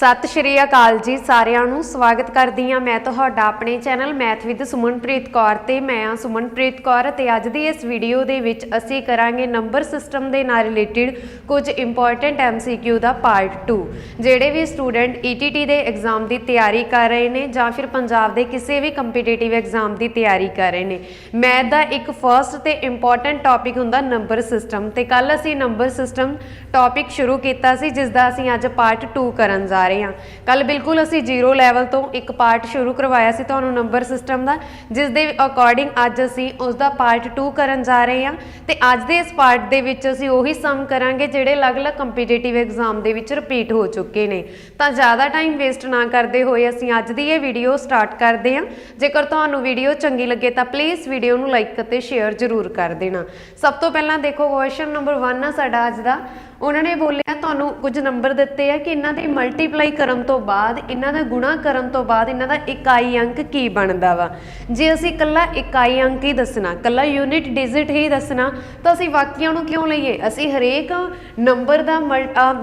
ਸਤਿ ਸ਼੍ਰੀ ਅਕਾਲ ਜੀ ਸਾਰਿਆਂ ਨੂੰ, ਸਵਾਗਤ ਕਰਦੀ ਹਾਂ ਮੈਂ ਤੁਹਾਡਾ ਆਪਣੇ channel math with Sumanpreet Kaur ਤੇ। ਮੈਂ ਹਾਂ ਸੁਮਨਪ੍ਰੀਤ ਕੌਰ ਤੇ ਅੱਜ ਦੀ ਇਸ ਵੀਡੀਓ ਦੇ ਵਿੱਚ ਅਸੀਂ ਕਰਾਂਗੇ ਨੰਬਰ ਸਿਸਟਮ ਦੇ ਨਾਲ ਰਿਲੇਟਡ ਕੁਝ ਇੰਪੋਰਟੈਂਟ ਐਮਸੀਕਿਊ ਦਾ ਪਾਰਟ 2 ਜਿਹੜੇ ਵੀ ਸਟੂਡੈਂਟ ETT ਦੇ ਐਗਜ਼ਾਮ ਦੀ ਤਿਆਰੀ ਕਰ ਰਹੇ ਨੇ ਜਾਂ ਫਿਰ ਪੰਜਾਬ ਦੇ ਕਿਸੇ ਵੀ ਕੰਪੀਟੀਟਿਵ ਐਗਜ਼ਾਮ ਦੀ ਤਿਆਰੀ ਕਰ ਰਹੇ ਨੇ। ਮੈਥ ਦਾ ਇੱਕ ਫਰਸਟ ਤੇ ਇੰਪੋਰਟੈਂਟ ਟੌਪਿਕ ਹੁੰਦਾ ਨੰਬਰ ਸਿਸਟਮ ਤੇ। ਕੱਲ ਅਸੀਂ ਨੰਬਰ ਸਿਸਟਮ ਟੌਪਿਕ ਸ਼ੁਰੂ ਕੀਤਾ ਸੀ, ਜਿਸ ਦਾ ਅਸੀਂ ਅੱਜ ਪਾਰਟ 2 ਕਰਨ ਜਾ ਰਹੇ ਹਾਂ। ਕੱਲ ਬਿਲਕੁਲ ਅਸੀਂ ਜ਼ੀਰੋ ਲੈਵਲ ਤੋਂ ਇੱਕ ਪਾਰਟ ਸ਼ੁਰੂ ਕਰਵਾਇਆ ਸੀ ਤੁਹਾਨੂੰ ਨੰਬਰ ਸਿਸਟਮ ਦਾ, ਜਿਸ ਦੇ ਅਕੋਰਡਿੰਗ ਅੱਜ ਅਸੀਂ ਉਸ ਦਾ ਪਾਰਟ 2 ਕਰਨ ਜਾ ਰਹੇ ਹਾਂ ਤੇ ਅੱਜ ਦੇ ਇਸ ਪਾਰਟ ਦੇ ਵਿੱਚ ਅਸੀਂ ਉਹੀ ਸਮ ਕਰਾਂਗੇ ਜਿਹੜੇ ਅਲੱਗ-ਅਲੱਗ ਕੰਪੀਟੀਟਿਵ ਐਗਜ਼ਾਮ ਦੇ ਵਿੱਚ ਰਿਪੀਟ ਹੋ ਚੁੱਕੇ ਨੇ। ਤਾਂ ਜ਼ਿਆਦਾ ਟਾਈਮ ਵੇਸਟ ਨਾ ਕਰਦੇ ਹੋਏ ਅਸੀਂ ਅੱਜ ਦੀ ਇਹ ਵੀਡੀਓ ਸਟਾਰਟ ਕਰਦੇ ਹਾਂ। ਜੇਕਰ ਤੁਹਾਨੂੰ ਵੀਡੀਓ ਚੰਗੀ ਲੱਗੇ ਤਾਂ ਪਲੀਜ਼ ਵੀਡੀਓ ਨੂੰ ਲਾਈਕ ਅਤੇ ਸ਼ੇਅਰ ਜ਼ਰੂਰ ਕਰ ਦੇਣਾ। ਸਭ ਤੋਂ ਪਹਿਲਾਂ ਦੇਖੋ ਕੁਐਸਚਨ ਨੰਬਰ 1 ਆ ਸਾਡਾ ਅੱਜ ਦਾ। ਉਹਨਾਂ ਨੇ ਬੋਲਿਆ, ਤੁਹਾਨੂੰ ਕੁਝ ਨੰਬਰ ਦਿੱਤੇ ਆ ਕਿ ਇਹਨਾਂ ਦੇ ਮਲਟੀਪਲਾਈ ਕਰਨ ਤੋਂ ਬਾਅਦ, ਇਹਨਾਂ ਦਾ ਗੁਣਾ ਕਰਨ ਤੋਂ ਬਾਅਦ ਇਹਨਾਂ ਦਾ ਇਕਾਈ ਅੰਕ ਕੀ ਬਣਦਾ ਵਾ? ਜੇ ਅਸੀਂ ਇਕੱਲਾ ਇਕਾਈ ਅੰਕ ਹੀ ਦੱਸਣਾ, ਇਕੱਲਾ ਯੂਨਿਟ ਡਿਜਿਟ ਹੀ ਦੱਸਣਾ, ਤਾਂ ਅਸੀਂ ਵਾਕਿਆਂ ਨੂੰ ਕਿਉਂ ਲਈਏ? ਅਸੀਂ ਹਰੇਕ ਨੰਬਰ ਦਾ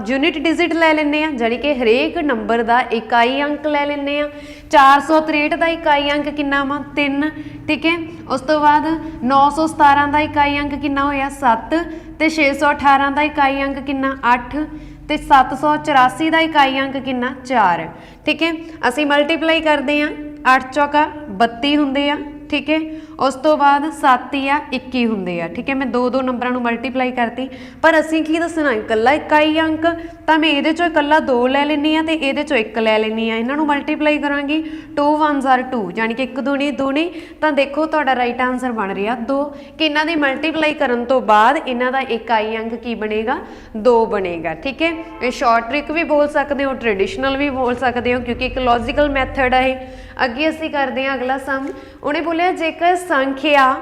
ਯੂਨਿਟ ਡਿਜਿਟ ਲੈ ਲੈਂਦੇ ਆ ਜਾਨੀ ਕਿ ਹਰੇਕ ਨੰਬਰ ਦਾ ਇਕਾਈ ਅੰਕ ਲੈ ਲੈਂਦੇ ਆ। 463 ਦਾ ਇਕਾਈ ਅੰਕ ਕਿੰਨਾ ਵਾ? 3 ਠੀਕ ਹੈ? ਉਸ ਤੋਂ ਬਾਅਦ 917 ਦਾ ਇਕਾਈ ਅੰਕ ਕਿੰਨਾ ਹੋਇਆ? 7 ਤੇ 618 ਦਾ ਇਕਾਈ ਅੰਕ ਕਿੰਨਾ? 8 ਤੇ 784 ਦਾ ਇਕਾਈ ਅੰਕ ਕਿੰਨਾ? 4 ਠੀਕ ਹੈ? ਅਸੀਂ ਮਲਟੀਪਲਾਈ ਕਰਦੇ ਆ 8 ਚੌਕਾ 32 ਹੁੰਦੇ ਆ, ਠੀਕ ਹੈ? ਉਸ ਤੋਂ ਬਾਅਦ 7 ਆ 21 ਹੁੰਦੇ ਆ, ਠੀਕ ਹੈ? ਮੈਂ ਦੋ ਦੋ ਨੰਬਰਾਂ ਨੂੰ ਮਲਟੀਪਲਾਈ ਕਰਤੀ। ਪਰ ਅਸੀਂ ਕੀ ਦੱਸਣਾ, ਇਕੱਲਾ ਇਕਾਈ ਅੰਕ, ਤਾਂ ਮੈਂ ਇਹਦੇ ਚੋਂ ਇਕੱਲਾ 2 ਲੈ ਲੈਣੀ ਆ ਤੇ ਇਹਦੇ ਚੋਂ 1 ਲੈ ਲੈਣੀ ਆ ਇਹਨਾਂ ਨੂੰ ਮਲਟੀਪਲਾਈ ਕਰਾਂਗੀ। 2 1s are 2 ਯਾਨੀ ਕਿ 1 ਦੂਣੀ ਦੂਣੀ। ਤਾਂ ਦੇਖੋ, ਤੁਹਾਡਾ ਰਾਈਟ ਆਨਸਰ ਬਣ ਰਿਹਾ 2 ਕਿ ਇਹਨਾਂ ਦੀ ਮਲਟੀਪਲਾਈ ਕਰਨ ਤੋਂ ਬਾਅਦ ਇਹਨਾਂ ਦਾ ਇਕਾਈ ਅੰਕ ਕੀ ਬਣੇਗਾ? 2 ਬਣੇਗਾ, ਠੀਕ ਹੈ? ਇਹ ਸ਼ਾਰਟ ਟ੍ਰਿਕ ਵੀ ਬੋਲ ਸਕਦੇ ਹੋ ਟ੍ਰੈਡੀਸ਼ਨਲ ਵੀ ਬੋਲ ਸਕਦੇ ਹੋ, ਕਿਉਂਕਿ ਇੱਕ ਲੌਜੀਕਲ ਮੈਥਡ ਹੈ ਇਹ। ਅੱਗੇ ਅਸੀਂ ਕਰਦੇ ਹਾਂ ਅਗਲਾ ਸਮ ਉਹਨੇ ਬੋਲਿਆ, ਜੇਕਰ ਸੰਖਿਆ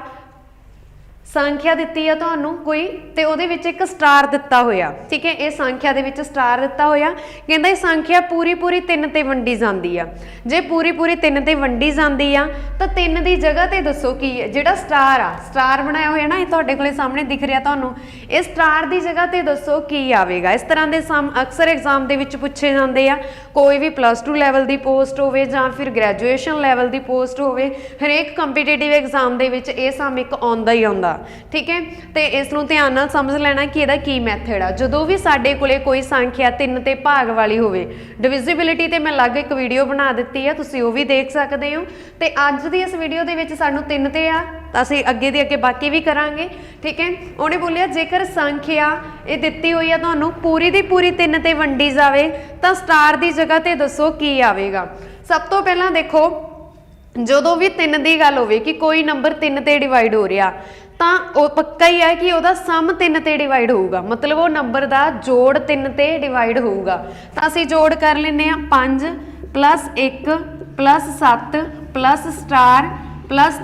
ਸੰਖਿਆ ਦਿੱਤੀ ਆ ਤੁਹਾਨੂੰ ਕੋਈ ਤੇ ਉਹਦੇ ਵਿੱਚ ਇੱਕ ਸਟਾਰ ਦਿੱਤਾ ਹੋਇਆ। ਠੀਕ ਹੈ, ਇਹ ਸੰਖਿਆ ਦੇ ਵਿੱਚ ਸਟਾਰ ਦਿੱਤਾ ਹੋਇਆ। ਕਹਿੰਦਾ ਇਹ ਸੰਖਿਆ ਪੂਰੀ ਪੂਰੀ 3 ਤੇ ਵੰਡੀ ਜਾਂਦੀ ਆ। ਜੇ ਪੂਰੀ ਪੂਰੀ 3 ਤੇ ਵੰਡੀ ਜਾਂਦੀ ਆ, ਤਾਂ 3 ਦੀ ਜਗ੍ਹਾ ਤੇ ਦੱਸੋ ਕੀ ਹੈ। ਜਿਹੜਾ ਸਟਾਰ ਆ ਸਟਾਰ ਬਣਾਇਆ ਹੋਇਆ ਨਾ, ਇਹ ਤੁਹਾਡੇ ਕੋਲੇ ਸਾਹਮਣੇ ਦਿਖ ਰਿਹਾ ਤੁਹਾਨੂੰ। ਇਹ ਸਟਾਰ ਦੀ ਜਗ੍ਹਾ ਤੇ ਦੱਸੋ ਕੀ ਆਵੇਗਾ। ਇਸ ਤਰ੍ਹਾਂ ਦੇ ਸਮ, ਅਕਸਰ ਐਗਜ਼ਾਮ ਦੇ ਵਿੱਚ ਪੁੱਛੇ ਜਾਂਦੇ ਆ, ਕੋਈ ਵੀ ਪਲੱਸ 2 ਲੈਵਲ ਦੀ ਪੋਸਟ ਹੋਵੇ ਜਾਂ ਫਿਰ ਗ੍ਰੈਜੂਏਸ਼ਨ ਲੈਵਲ ਦੀ ਪੋਸਟ ਹੋਵੇ, ਹਰੇਕ ਕੰਪੀਟੀਟਿਵ ਐਗਜ਼ਾਮ ਦੇ ਵਿੱਚ ਇਹ ਸਮ ਇੱਕ ਆਉਂਦਾ ਹੀ ਆਉਂਦਾ। ਠੀਕ ਹੈ? ਤੇ ਇਸ ਨੂੰ ਧਿਆਨ ਨਾਲ ਸਮਝ ਲੈਣਾ ਕਿ ਇਹਦਾ ਕੀ ਮੈਥਡ ਆ। ਜਦੋਂ ਵੀ ਸਾਡੇ ਕੋਲੇ ਕੋਈ ਸੰਖਿਆ 3 ਤੇ ਭਾਗ ਵਾਲੀ ਹੋਵੇ ਡਿਵਿਜ਼ਿਬਿਲਿਟੀ ਤੇ ਮੈਂ ਅਲੱਗ ਇੱਕ ਵੀਡੀਓ ਬਣਾ ਦਿੱਤੀ ਆ, ਤੁਸੀਂ ਉਹ ਵੀ ਦੇਖ ਸਕਦੇ ਹੋ। ਤੇ ਅੱਜ ਦੀ ਇਸ ਵੀਡੀਓ ਦੇ ਵਿੱਚ ਸਾਨੂੰ 3 ਤੇ ਆ, ਅਸੀਂ ਅੱਗੇ ਦੇ ਅੱਗੇ ਬਾਕੀ ਵੀ ਕਰਾਂਗੇ, ਠੀਕ ਹੈ? ਉਹਨੇ ਬੋਲਿਆ, ਜੇਕਰ ਸੰਖਿਆ ਇਹ ਦਿੱਤੀ ਹੋਈ ਆ ਤੁਹਾਨੂੰ, ਪੂਰੀ ਦੀ ਪੂਰੀ 3 ਤੇ ਵੰਡੀ ਜਾਵੇ, ਤਾਂ ਸਟਾਰ ਦੀ ਜਗ੍ਹਾ ਤੇ ਦੱਸੋ ਕੀ ਆਵੇਗਾ। ਸਭ ਤੋਂ ਪਹਿਲਾਂ ਦੇਖੋ, ਜਦੋਂ ਵੀ 3 ਦੀ ਗੱਲ ਹੋਵੇ ਕਿ ਕੋਈ ਨੰਬਰ 3 ਤੇ ਡਿਵਾਈਡ ਹੋ ਰਿਹਾ ਤਾਂ ਉਹ ਪੱਕਾ ਹੀ ਹੈ ਕਿ ਉਹਦਾ ਸਮ 3 ਤੇ ਡਿਵਾਈਡ ਹੋਊਗਾ। ਮਤਲਬ ਉਹ ਨੰਬਰ ਦਾ ਜੋੜ 3 ਤੇ ਡਿਵਾਈਡ ਹੋਊਗਾ। ਤਾਂ ਅਸੀਂ ਜੋੜ ਕਰ ਲੈਨੇ ਆ 5 1 7 ਸਟਾਰ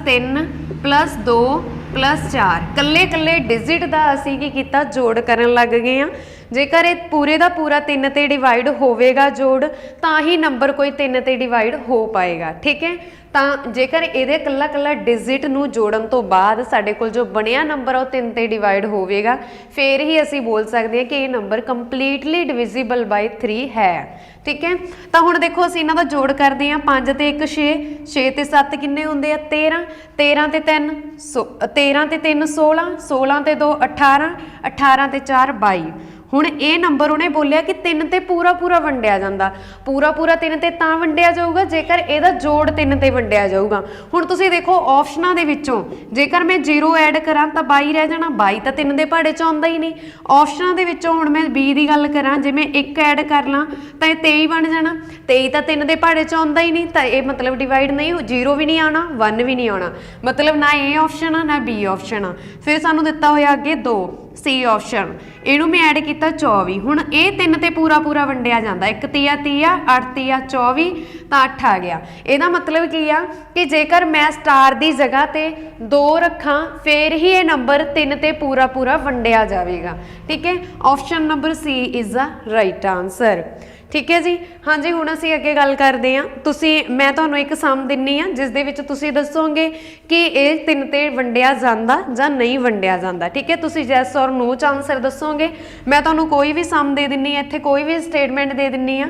3 2 4 ਕੱਲੇ ਕੱਲੇ ਡਿਜਿਟ ਦਾ ਅਸੀਂ ਕੀ ਕੀਤਾ? ਜੋੜ ਕਰਨ ਲੱਗ ਗਏ ਆ ਜੇਕਰ ਇਹ ਪੂਰੇ ਦਾ ਪੂਰਾ 3 ਤੇ ਡਿਵਾਈਡ ਹੋਵੇਗਾ ਜੋੜ, ਤਾਂ ਹੀ ਨੰਬਰ ਕੋਈ 3 ਤੇ ਡਿਵਾਈਡ ਹੋ ਪਾਏਗਾ, ਠੀਕ ਹੈ? ਤਾਂ ਜੇਕਰ ਇਹਦੇ ਕੱਲਾ ਕੱਲਾ ਡਿਜਿਟ ਨੂੰ ਜੋੜਨ ਤੋਂ ਬਾਅਦ ਸਾਡੇ ਕੋਲ ਜੋ ਬਣਿਆ ਨੰਬਰ ਉਹ 3 ਤੇ ਡਿਵਾਈਡ ਹੋਵੇਗਾ, ਫਿਰ ਹੀ ਅਸੀਂ ਬੋਲ ਸਕਦੇ ਹਾਂ ਕਿ ਇਹ ਨੰਬਰ ਕੰਪਲੀਟਲੀ ਡਿਵਿਜ਼ੀਬਲ ਬਾਈ 3 ਹੈ, ਠੀਕ ਹੈ? ਤਾਂ ਹੁਣ ਦੇਖੋ ਅਸੀਂ ਇਹਨਾਂ ਦਾ ਜੋੜ ਕਰਦੇ ਹਾਂ 5 ਤੇ 1 6 6 ਤੇ 7 ਕਿੰਨੇ ਹੁੰਦੇ ਆ? 13 13 ਤੇ 3 13 ਤੇ 3 16 16 ਤੇ 2 18 18 ਤੇ 4 22 ਹੁਣ ਇਹ ਨੰਬਰ ਉਹਨੇ ਬੋਲਿਆ ਕਿ 3 ਤੇ ਪੂਰਾ ਪੂਰਾ ਵੰਡਿਆ ਜਾਂਦਾ। ਪੂਰਾ ਪੂਰਾ 3 ਤੇ ਤਾਂ ਵੰਡਿਆ ਜਾਊਗਾ, ਜੇਕਰ ਇਹਦਾ ਜੋੜ 3 ਤੇ ਵੰਡਿਆ ਜਾਊਗਾ। ਹੁਣ ਤੁਸੀਂ ਦੇਖੋ ਆਪਸ਼ਨਾਂ ਦੇ ਵਿੱਚੋਂ, ਜੇਕਰ ਮੈਂ 0 ਐਡ ਕਰਾਂ ਤਾਂ 22 ਰਹਿ ਜਾਣਾ 22 ਤਾਂ 3 ਦੇ ਪਹਾੜੇ ਚ ਆਉਂਦਾ ਹੀ ਨਹੀਂ। ਆਪਸ਼ਨਾਂ ਦੇ ਵਿੱਚੋਂ ਹੁਣ ਮੈਂ b ਦੀ ਗੱਲ ਕਰਾਂ, ਜੇ ਮੈਂ 1 ਐਡ ਕਰ ਲਾਂ ਤਾਂ ਇਹ 23 ਬਣ ਜਾਣਾ। 23 ਤਾਂ 3 ਦੇ ਪਹਾੜੇ ਚ ਆਉਂਦਾ ਹੀ ਨਹੀਂ, ਤਾਂ ਇਹ ਮਤਲਬ ਡਿਵਾਈਡ ਨਹੀਂ 0 ਵੀ ਨਹੀਂ ਆਉਣਾ 1 ਵੀ ਨਹੀਂ ਆਉਣਾ। ਮਤਲਬ ਨਾ ਇਹ ਆਪਸ਼ਨ ਆ, ਨਾ b ਆਪਸ਼ਨ ਆ। ਫਿਰ ਸਾਨੂੰ ਦਿੱਤਾ ਹੋਇਆ ਅੱਗੇ 2 ਸੀ ਆਪਸ਼ਨ ਇਹਨੂੰ ਮੈਂ ਐਡ ਕੀਤਾ 24 ਹੁਣ ਇਹ ਤਿੰਨ ਤੇ ਪੂਰਾ ਪੂਰਾ ਵੰਡਿਆ ਜਾਂਦਾ। ਇੱਕ ਤੀਆ ਤੀਆ 8 ਤੀਆ 24 ਤਾਂ 8 ਆ ਗਿਆ। ਇਹਦਾ ਮਤਲਬ ਕੀ ਆ ਕਿ ਜੇਕਰ ਮੈਂ ਸਟਾਰ ਦੀ ਜਗ੍ਹਾ ਤੇ 2 ਰੱਖਾਂ, ਫੇਰ ਹੀ ਇਹ ਨੰਬਰ 3 ਤੇ ਪੂਰਾ ਪੂਰਾ ਵੰਡਿਆ ਜਾਵੇਗਾ। ਠੀਕ ਹੈ? Option number C is the right answer ਠੀਕ ਹੈ ਜੀ? ਹਾਂਜੀ, ਹੁਣ ਅਸੀਂ ਅੱਗੇ ਗੱਲ ਕਰਦੇ ਹਾਂ। ਤੁਸੀਂ, ਮੈਂ ਤੁਹਾਨੂੰ ਇੱਕ ਸਮ ਦਿੰਨੀ ਆ ਜਿਸ ਦੇ ਵਿੱਚ ਤੁਸੀਂ ਦੱਸੋਗੇ ਕਿ ਇਹ ਤਿੰਨ ਤੇ ਵੰਡਿਆ ਜਾਂਦਾ ਜਾਂ ਨਹੀਂ ਵੰਡਿਆ ਜਾਂਦਾ। ਠੀਕ ਹੈ? ਤੁਸੀਂ ਯੈਸ ਔਰ ਨੋ ਚ ਆਨਸਰ ਦੱਸੋਗੇ। ਮੈਂ ਤੁਹਾਨੂੰ ਕੋਈ ਵੀ ਸਮ ਦੇ ਦਿੰਨੀ ਆ ਇੱਥੇ ਕੋਈ ਵੀ ਸਟੇਟਮੈਂਟ ਦੇ ਦਿੰਨੀ ਆ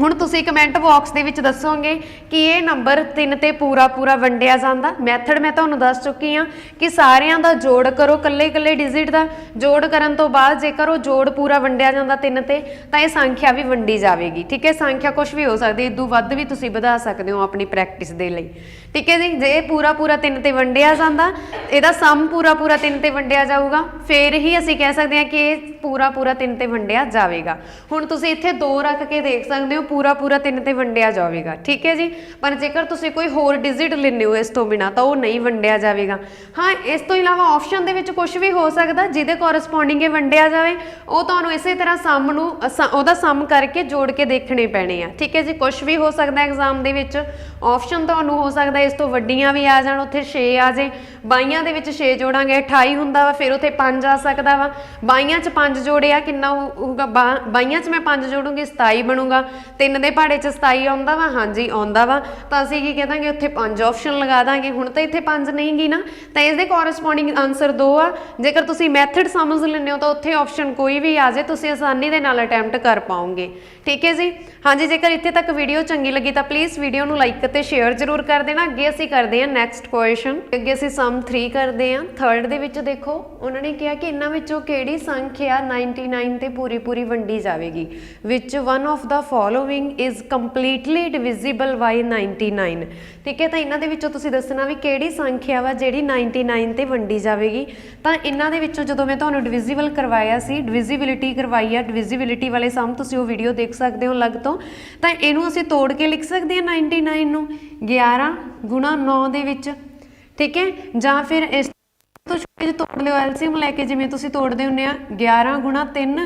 ਹੁਣ ਤੁਸੀਂ ਕਮੈਂਟ ਬਾਕਸ ਦੇ ਵਿੱਚ ਦੱਸੋਗੇ ਕਿ ਇਹ ਨੰਬਰ 3 ਤੇ ਪੂਰਾ ਪੂਰਾ ਵੰਡਿਆ ਜਾਂਦਾ। ਮੈਥਡ ਮੈਂ ਤੁਹਾਨੂੰ ਦੱਸ ਚੁੱਕੀ ਹਾਂ ਕਿ ਸਾਰਿਆਂ ਦਾ ਜੋੜ ਕਰੋ ਕੱਲੇ ਕੱਲੇ ਡਿਜਿਟ ਦਾ ਜੋੜ ਕਰਨ ਤੋਂ ਬਾਅਦ ਜੇਕਰ ਉਹ ਜੋੜ ਪੂਰਾ ਵੰਡਿਆ ਜਾਂਦਾ 3 ਤੇ, ਤਾਂ ਇਹ ਸੰਖਿਆ ਵੀ ਵੰਡੀ ਜਾਵੇਗੀ। ਠੀਕ ਹੈ, ਸੰਖਿਆ ਕੁਝ ਵੀ ਹੋ ਸਕਦੀ ਹੈ ਇਦੋਂ ਵੱਧ ਵੀ ਤੁਸੀਂ ਵਧਾ ਸਕਦੇ ਹੋ ਆਪਣੀ ਪ੍ਰੈਕਟਿਸ ਦੇ ਲਈ। ਠੀਕ ਹੈ ਜੀ, ਜੇ ਪੂਰਾ ਪੂਰਾ 3 ਤੇ ਵੰਡਿਆ ਜਾਂਦਾ, ਇਹਦਾ ਸਮ ਪੂਰਾ ਪੂਰਾ 3 ਤੇ ਵੰਡਿਆ ਜਾਊਗਾ, ਫਿਰ ਹੀ ਅਸੀਂ ਕਹਿ ਸਕਦੇ ਹਾਂ ਕਿ ਇਹ ਪੂਰਾ ਪੂਰਾ 3 ਤੇ ਵੰਡਿਆ ਜਾਵੇਗਾ। ਹੁਣ ਤੁਸੀਂ ਇੱਥੇ 2 ਰੱਖ ਕੇ ਦੇਖ ਸਕਦੇ ਹੋ, ਪੂਰਾ ਪੂਰਾ 3 ਤੇ ਵੰਡਿਆ ਜਾਵੇਗਾ, ਠੀਕ ਹੈ ਜੀ? ਪਰ ਜੇਕਰ ਤੁਸੀਂ ਕੋਈ ਹੋਰ ਡਿਜਿਟ ਲੈਂਦੇ ਹੋ ਇਸ ਤੋਂ ਬਿਨਾ, ਤਾਂ ਉਹ ਨਹੀਂ ਵੰਡਿਆ ਜਾਵੇਗਾ। ਹਾਂ, ਇਸ ਤੋਂ ਇਲਾਵਾ ਆਪਸ਼ਨ ਦੇ ਵਿੱਚ ਕੁਝ ਵੀ ਹੋ ਸਕਦਾ, ਜਿਹਦੇ ਕੋਰਸਪੋਂਡਿੰਗ ਇਹ ਵੰਡਿਆ ਜਾਵੇ, ਉਹ ਤੁਹਾਨੂੰ ਇਸੇ ਤਰ੍ਹਾਂ ਸਮ ਨੂੰ ਅਸ- ਉਹਦਾ ਸਮ ਕਰਕੇ ਜੋੜ ਕੇ ਦੇਖਣੇ ਪੈਣੇ ਆ, ਠੀਕ ਹੈ ਜੀ? ਕੁਝ ਵੀ ਹੋ ਸਕਦਾ ਐਗਜ਼ਾਮ ਦੇ ਵਿੱਚ ਆਪਸ਼ਨ ਤੁਹਾਨੂੰ ਹੋ ਸਕਦਾ ਇਸ ਤੋਂ ਵੱਡੀਆਂ ਵੀ ਆ ਜਾਣ, ਉੱਥੇ 6 ਆ ਜੇ ਬਾਈਆਂ ਦੇ ਵਿੱਚ 6 ਜੋੜਾਂਗੇ 28 ਹੁੰਦਾ ਵਾ, ਫਿਰ ਉੱਥੇ 5 ਆ ਸਕਦਾ ਵਾ। ਬਾਈਆਂ 'ਚ 5 ਆ, ਕਿੰਨਾ ਹੋਊਗਾ? ਬਾਈਆਂ 'ਚ ਮੈਂ 5 ਜੋੜੂੰਗੀ 27 ਬਣੂਗਾ। ਤਿੰਨ ਦੇ ਪਹਾੜੇ 'ਚ 27 ਆਉਂਦਾ ਵਾ, ਹਾਂਜੀ, ਆਉਂਦਾ ਵਾ। ਤਾਂ ਅਸੀਂ ਕੀ ਕਹਾਂਗੇ, ਉੱਥੇ 5 ਆਪਸ਼ਨ ਲਗਾ ਦਾਂਗੇ। ਹੁਣ ਤਾਂ ਇੱਥੇ 5 ਨਹੀਂ ਗੀ ਨਾ। ਤਾਂ ਇਸ ਦੇ ਕੋਰਸਪੋਂਡਿੰਗ ਆਨਸਰ 2 ਆ। ਜੇਕਰ ਤੁਸੀਂ ਮੈਥਡ ਸਮਝ ਲੈਂਦੇ ਹੋ, ਤਾਂ ਉੱਥੇ ਆਪਸ਼ਨ ਕੋਈ ਵੀ ਆ ਜਾਏ, ਤੁਸੀਂ ਆਸਾਨੀ ਦੇ ਨਾਲ ਅਟੈਂਪਟ ਕਰ ਪਾਓਗੇ। ਠੀਕ ਹੈ ਜੀ? ਹਾਂਜੀ, ਜੇਕਰ ਇੱਥੇ ਤੱਕ ਵੀਡੀਓ ਚੰਗੀ ਲੱਗੀ, ਤਾਂ ਪਲੀਜ਼ ਵੀਡੀਓ ਨੂੰ ਲਾਈਕ ਅਤੇ ਸ਼ੇਅਰ ਜ਼ਰੂਰ ਕਰ ਦੇਣਾ। ਅੱਗੇ ਅਸੀਂ ਕਰਦੇ ਹਾਂ ਨੈਕਸਟ ਕੁਐਸਚਨ ਅੱਗੇ ਅਸੀਂ ਸਮ 3 ਕਰਦੇ ਹਾਂ। ਥਰਡ ਦੇ ਵਿੱਚ ਦੇਖੋ, ਉਹਨਾਂ ਨੇ ਕਿਹਾ ਕਿ ਇਹਨਾਂ ਵਿੱਚੋਂ ਕਿਹੜੀ ਸੰਖਿਆ 99 ਤੇ ਪੂਰੀ ਪੂਰੀ ਵੰਡੀ ਜਾਵੇਗੀ? Which one of the following is completely divisible by 99 ਠੀਕ ਹੈ, ਤਾਂ ਇਹਨਾਂ ਦੇ ਵਿੱਚੋਂ ਤੁਸੀਂ ਦੱਸਣਾ ਵੀ ਕਿਹੜੀ ਸੰਖਿਆ ਵਾ ਜਿਹੜੀ 99 ਤੇ ਵੰਡੀ ਜਾਵੇਗੀ? ਤਾਂ ਇਹਨਾਂ ਦੇ ਵਿੱਚੋਂ ਜਦੋਂ ਮੈਂ ਤੁਹਾਨੂੰ ਡਿਵੀਜ਼ੀਬਲ ਕਰਵਾਇਆ ਸੀ ਡਿਵੀਜ਼ਿਬਿਲਿਟੀ ਕਰਵਾਈ ਆ ਡਿਵੀਜ਼ਿਬਿਲਿਟੀ ਵਾਲੇ ਸਮ ਤੁਸੀਂ ਉਹ ਵੀਡੀਓ ਦੇਖ ਸਕਦੇ ਹੋ ਅਲੱਗ ਤੋਂ। ਤਾਂ ਇਹਨੂੰ ਅਸੀਂ ਤੋੜ ਕੇ ਲਿਖ ਸਕਦੇ ਹਾਂ 99 ਨੂੰ। 11 ਗੁਣਾ 9 ਦੇ ਵਿੱਚ। ਠੀਕ ਹੈ? ਜਾਂ ਫਿਰ ਇਸ ਤੋਂ ਛੋਟੇ ਜਿਹੇ ਤੋੜ ਲਿਓ ਐਲਸੀਐਮ ਲੈ ਕੇ ਜਿਵੇਂ ਤੁਸੀਂ ਤੋੜਦੇ ਹੁੰਦੇ ਆ 11 ਗੁਣਾ 3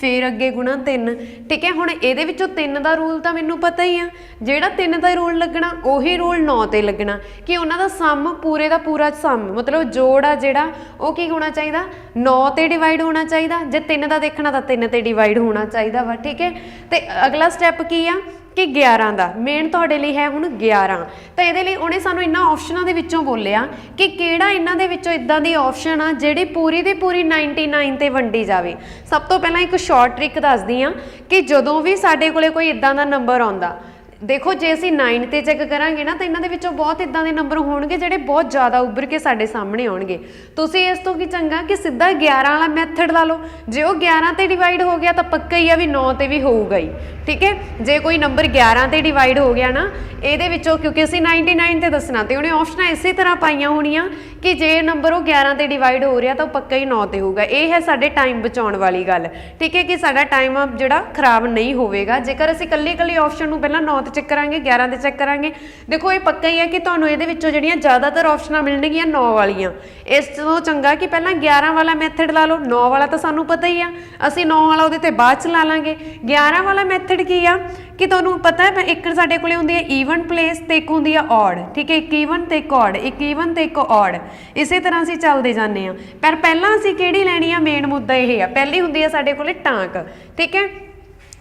ਫੇਰ ਅੱਗੇ ਗੁਣਾ 3 ਠੀਕ ਹੈ? ਹੁਣ ਇਹਦੇ ਵਿੱਚੋਂ 3 ਦਾ ਰੂਲ ਤਾਂ ਮੈਨੂੰ ਪਤਾ ਹੀ ਆ। ਜਿਹੜਾ 3 ਦਾ ਰੂਲ ਲੱਗਣਾ, ਉਹੀ ਰੂਲ 9 ਤੇ ਲੱਗਣਾ। ਕਿ ਉਹਨਾਂ ਦਾ ਸਮ ਪੂਰੇ ਦਾ ਪੂਰਾ ਸਮ, ਮਤਲਬ ਜੋੜ ਆ ਜਿਹੜਾ, ਉਹ ਕੀ ਹੋਣਾ ਚਾਹੀਦਾ? 9 ਤੇ ਡਿਵਾਈਡ ਹੋਣਾ ਚਾਹੀਦਾ। ਜੇ 3 ਦਾ ਦੇਖਣਾ ਤਾਂ 3 ਤੇ ਡਿਵਾਈਡ ਹੋਣਾ ਚਾਹੀਦਾ ਵਾ, ਠੀਕ ਹੈ? ਤੇ ਅਗਲਾ ਸਟੈਪ ਕੀ ਆ? ਕਿ 11 ਦਾ। ਮੇਨ ਤੁਹਾਡੇ ਲਈ ਹੈ ਹੁਣ 11 ਤਾਂ ਇਹਦੇ ਲਈ ਉਹਨੇ ਸਾਨੂੰ ਇਹਨਾਂ ਆਪਸ਼ਨਾਂ ਦੇ ਵਿੱਚੋਂ ਬੋਲਿਆ ਕਿ ਕਿਹੜਾ ਇਹਨਾਂ ਦੇ ਵਿੱਚੋਂ ਇਦਾਂ ਦੀ ਆਪਸ਼ਨ ਆ ਜਿਹੜੀ ਪੂਰੀ ਦੀ ਪੂਰੀ 99 ਤੇ ਵੰਡੀ ਜਾਵੇ। ਸਭ ਤੋਂ ਪਹਿਲਾਂ ਇੱਕ ਸ਼ਾਰਟ ਟ੍ਰਿਕ ਦੱਸਦੀ ਆ ਕਿ ਜਦੋਂ ਵੀ ਸਾਡੇ ਕੋਲੇ ਕੋਈ ਇਦਾਂ ਦਾ ਨੰਬਰ ਆਉਂਦਾ ਦੇਖੋ, ਜੇ ਅਸੀਂ 9 ਤੇ ਚੈੱਕ ਕਰਾਂਗੇ ਨਾ, ਤਾਂ ਇਹਨਾਂ ਦੇ ਵਿੱਚੋਂ ਬਹੁਤ ਇਦਾਂ ਦੇ ਨੰਬਰ ਹੋਣਗੇ ਜਿਹੜੇ ਬਹੁਤ ਜ਼ਿਆਦਾ ਉੱਭਰ ਕੇ ਸਾਡੇ ਸਾਹਮਣੇ ਆਉਣਗੇ। ਤੁਸੀਂ ਇਸ ਤੋਂ ਕੀ ਚੰਗਾ ਕਿ ਸਿੱਧਾ 11 ਵਾਲਾ ਮੈਥਡ ਲਾ ਲਓ। ਜੇ ਉਹ 11 ਤੇ ਡਿਵਾਈਡ ਹੋ ਗਿਆ, ਤਾਂ ਪੱਕਾ ਹੀ ਆ ਵੀ 9 ਤੇ ਵੀ ਹੋਊਗਾ ਹੀ। ਠੀਕ ਹੈ? ਜੇ ਕੋਈ ਨੰਬਰ 11 ਤੇ ਡਿਵਾਈਡ ਹੋ ਗਿਆ ਨਾ, ਇਹਦੇ ਵਿੱਚੋਂ ਕਿਉਂਕਿ ਅਸੀਂ 99 ਤੇ ਦੱਸਣਾ ਤੇ ਉਹਨੇ ਆਪਸ਼ਨਾਂ ਇਸੇ ਤਰ੍ਹਾਂ ਪਾਈਆਂ ਹੋਣੀਆਂ। ਕਿ ਜੇ ਨੰਬਰ ਉਹ 11 ਤੇ ਡਿਵਾਈਡ ਹੋ ਰਿਹਾ ਤਾਂ ਉਹ ਪੱਕਾ ਹੀ 9 ਤੇ ਹੋਊਗਾ। ਇਹ ਹੈ ਸਾਡੇ ਟਾਈਮ ਬਚਾਉਣ ਵਾਲੀ ਗੱਲ। ਠੀਕ ਹੈ ਕਿ ਸਾਡਾ ਟਾਈਮ ਜਿਹੜਾ ਖਰਾਬ ਨਹੀਂ ਹੋਵੇਗਾ। ਜੇਕਰ ਅਸੀਂ ਇਕੱਲੀ ਇਕੱਲੀ ਆਪਸ਼ਨ ਨੂੰ ਪਹਿਲਾਂ 9 ਤੇ ਚੈੱਕ ਕਰਾਂਗੇ 11 ਤੇ ਚੈੱਕ ਕਰਾਂਗੇ, ਦੇਖੋ ਇਹ ਪੱਕਾ ਹੀ ਹੈ ਕਿ ਤੁਹਾਨੂੰ ਇਹਦੇ ਵਿੱਚੋਂ ਜਿਹੜੀਆਂ ਜ਼ਿਆਦਾਤਰ ਆਪਸ਼ਨਾਂ ਮਿਲਣਗੀਆਂ 9 ਵਾਲੀਆਂ। ਇਸ ਤੋਂ ਚੰਗਾ ਕਿ ਪਹਿਲਾਂ 11 ਵਾਲਾ ਮੈਥਡ ਲਾ ਲਓ। 9 ਵਾਲਾ ਤਾਂ ਸਾਨੂੰ ਪਤਾ ਹੀ ਆ। ਅਸੀਂ 9 ਵਾਲਾ ਉਹਦੇ ਤੇ ਬਾਅਦ ਚ ਲਾ ਲਾਂਗੇ। 11 ਵਾਲਾ ਮੈਥਡ ਕੀ ਆ? ਕਿ ਤੁਹਾਨੂੰ ਪਤਾ ਹੈ ਇੱਕ ਸਾਡੇ ਕੋਲੇ ਹੁੰਦੀ ਹੈ ਈਵਨ ਪਲੇਸ ਤੇ ਇੱਕ ਹੁੰਦੀ ਆ ਔਡ ਠੀਕ ਹੈ? ਇੱਕ ਈਵਨ ਤੇ ਇੱਕ ਔਡ ਇੱਕ ਈਵਨ ਤੇ ਇੱਕ ਔਡ ਇਸੇ ਤਰ੍ਹਾਂ ਅਸੀਂ ਚੱਲਦੇ ਜਾਂਦੇ ਆ ਪਰ ਪਹਿਲਾਂ ਅਸੀਂ ਕਿਹੜੀ ਲੈਣੀ ਆ? ਮੇਨ ਮੁੱਦਾ ਇਹ ਆ। ਪਹਿਲੀ ਹੁੰਦੀ ਆ ਸਾਡੇ ਕੋਲੇ ਟਾਂਕ, ਠੀਕ ਹੈ?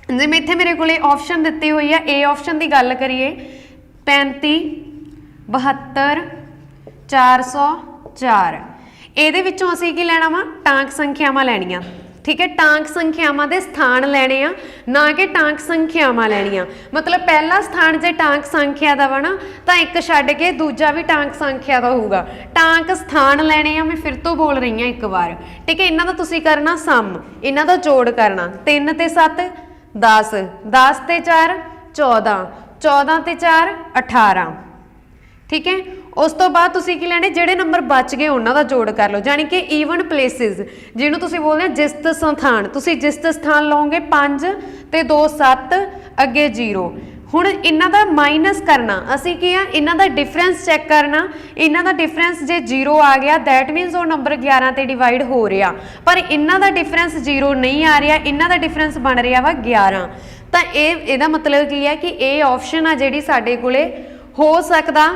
ਜਿਵੇਂ ਇੱਥੇ ਮੇਰੇ ਕੋਲੇ ਆਪਸ਼ਨ ਦਿੱਤੀ ਹੋਈ ਆ ਏ ਆਪਸ਼ਨ ਦੀ ਗੱਲ ਕਰੀਏ 35 72 404 ਇਹਦੇ ਵਿੱਚੋਂ ਅਸੀਂ ਕੀ ਲੈਣਾ ਵਾ? ਟਾਂਕ ਸੰਖਿਆਵਾਂ ਲੈਣੀਆਂ। ਠੀਕ ਹੈ, ਟਾਂਕ ਸੰਖਿਆਵਾਂ ਦੇ ਸਥਾਨ ਲੈਣੇ ਆ, ਨਾ ਕਿ ਟਾਂਕ ਸੰਖਿਆਵਾਂ ਲੈਣੀਆਂ। ਮਤਲਬ ਪਹਿਲਾ ਸਥਾਨ ਜੇ ਟਾਂਕ ਸੰਖਿਆ ਦਾ ਵਾ ਨਾ, ਤਾਂ ਇੱਕ ਛੱਡ ਕੇ ਦੂਜਾ ਵੀ ਟਾਂਕ ਸੰਖਿਆ ਦਾ ਹੋਊਗਾ। ਟਾਂਕ ਸਥਾਨ ਲੈਣੇ ਆ, ਮੈਂ ਫਿਰ ਤੋਂ ਬੋਲ ਰਹੀ ਹਾਂ ਇੱਕ ਵਾਰ। ਠੀਕ ਹੈ, ਇਹਨਾਂ ਦਾ ਤੁਸੀਂ ਕਰਨਾ ਸਮ, ਇਹਨਾਂ ਦਾ ਜੋੜ ਕਰਨਾ। 3 ਤੇ 7 10 10 ਤੇ 4 14 14 ਤੇ 4 18 ਠੀਕ ਹੈ ਉਸ ਤੋਂ ਬਾਅਦ ਤੁਸੀਂ ਕੀ ਲੈਣੇ? ਜਿਹੜੇ ਨੰਬਰ ਬਚ ਗਏ, ਉਹਨਾਂ ਦਾ ਜੋੜ ਕਰ ਲਓ। ਯਾਨੀ ਕਿ ਈਵਨ ਪਲੇਸਿਸ ਜਿਹਨੂੰ ਤੁਸੀਂ ਬੋਲਦੇ ਆ ਜਿਸਤ ਸਥਾਨ। ਤੁਸੀਂ ਜਿਸਤ ਸਥਾਨ ਲਓਗੇ 5 ਤੇ 2 7 ਅੱਗੇ 0 ਹੁਣ ਇਹਨਾਂ ਦਾ ਮਾਈਨਸ ਕਰਨਾ। ਅਸੀਂ ਕੀ ਆ? ਇਹਨਾਂ ਦਾ ਡਿਫਰੈਂਸ ਚੈੱਕ ਕਰਨਾ। ਇਹਨਾਂ ਦਾ ਡਿਫਰੈਂਸ ਜੇ 0 ਆ ਗਿਆ ਥੈਟ ਮੀਨਸ ਉਹ ਨੰਬਰ 11 ਤੇ ਡਿਵਾਈਡ ਹੋ ਰਿਹਾ। ਪਰ ਇਹਨਾਂ ਦਾ ਡਿਫਰੈਂਸ 0 ਨਹੀਂ ਆ ਰਿਹਾ, ਇਹਨਾਂ ਦਾ ਡਿਫਰੈਂਸ ਬਣ ਰਿਹਾ ਵਾ 11 ਤਾਂ ਇਹ, ਇਹਦਾ ਮਤਲਬ ਕੀ ਹੈ ਕਿ ਇਹ ਆਪਸ਼ਨ ਆ ਜਿਹੜੀ ਸਾਡੇ ਕੋਲੇ ਹੋ ਸਕਦਾ।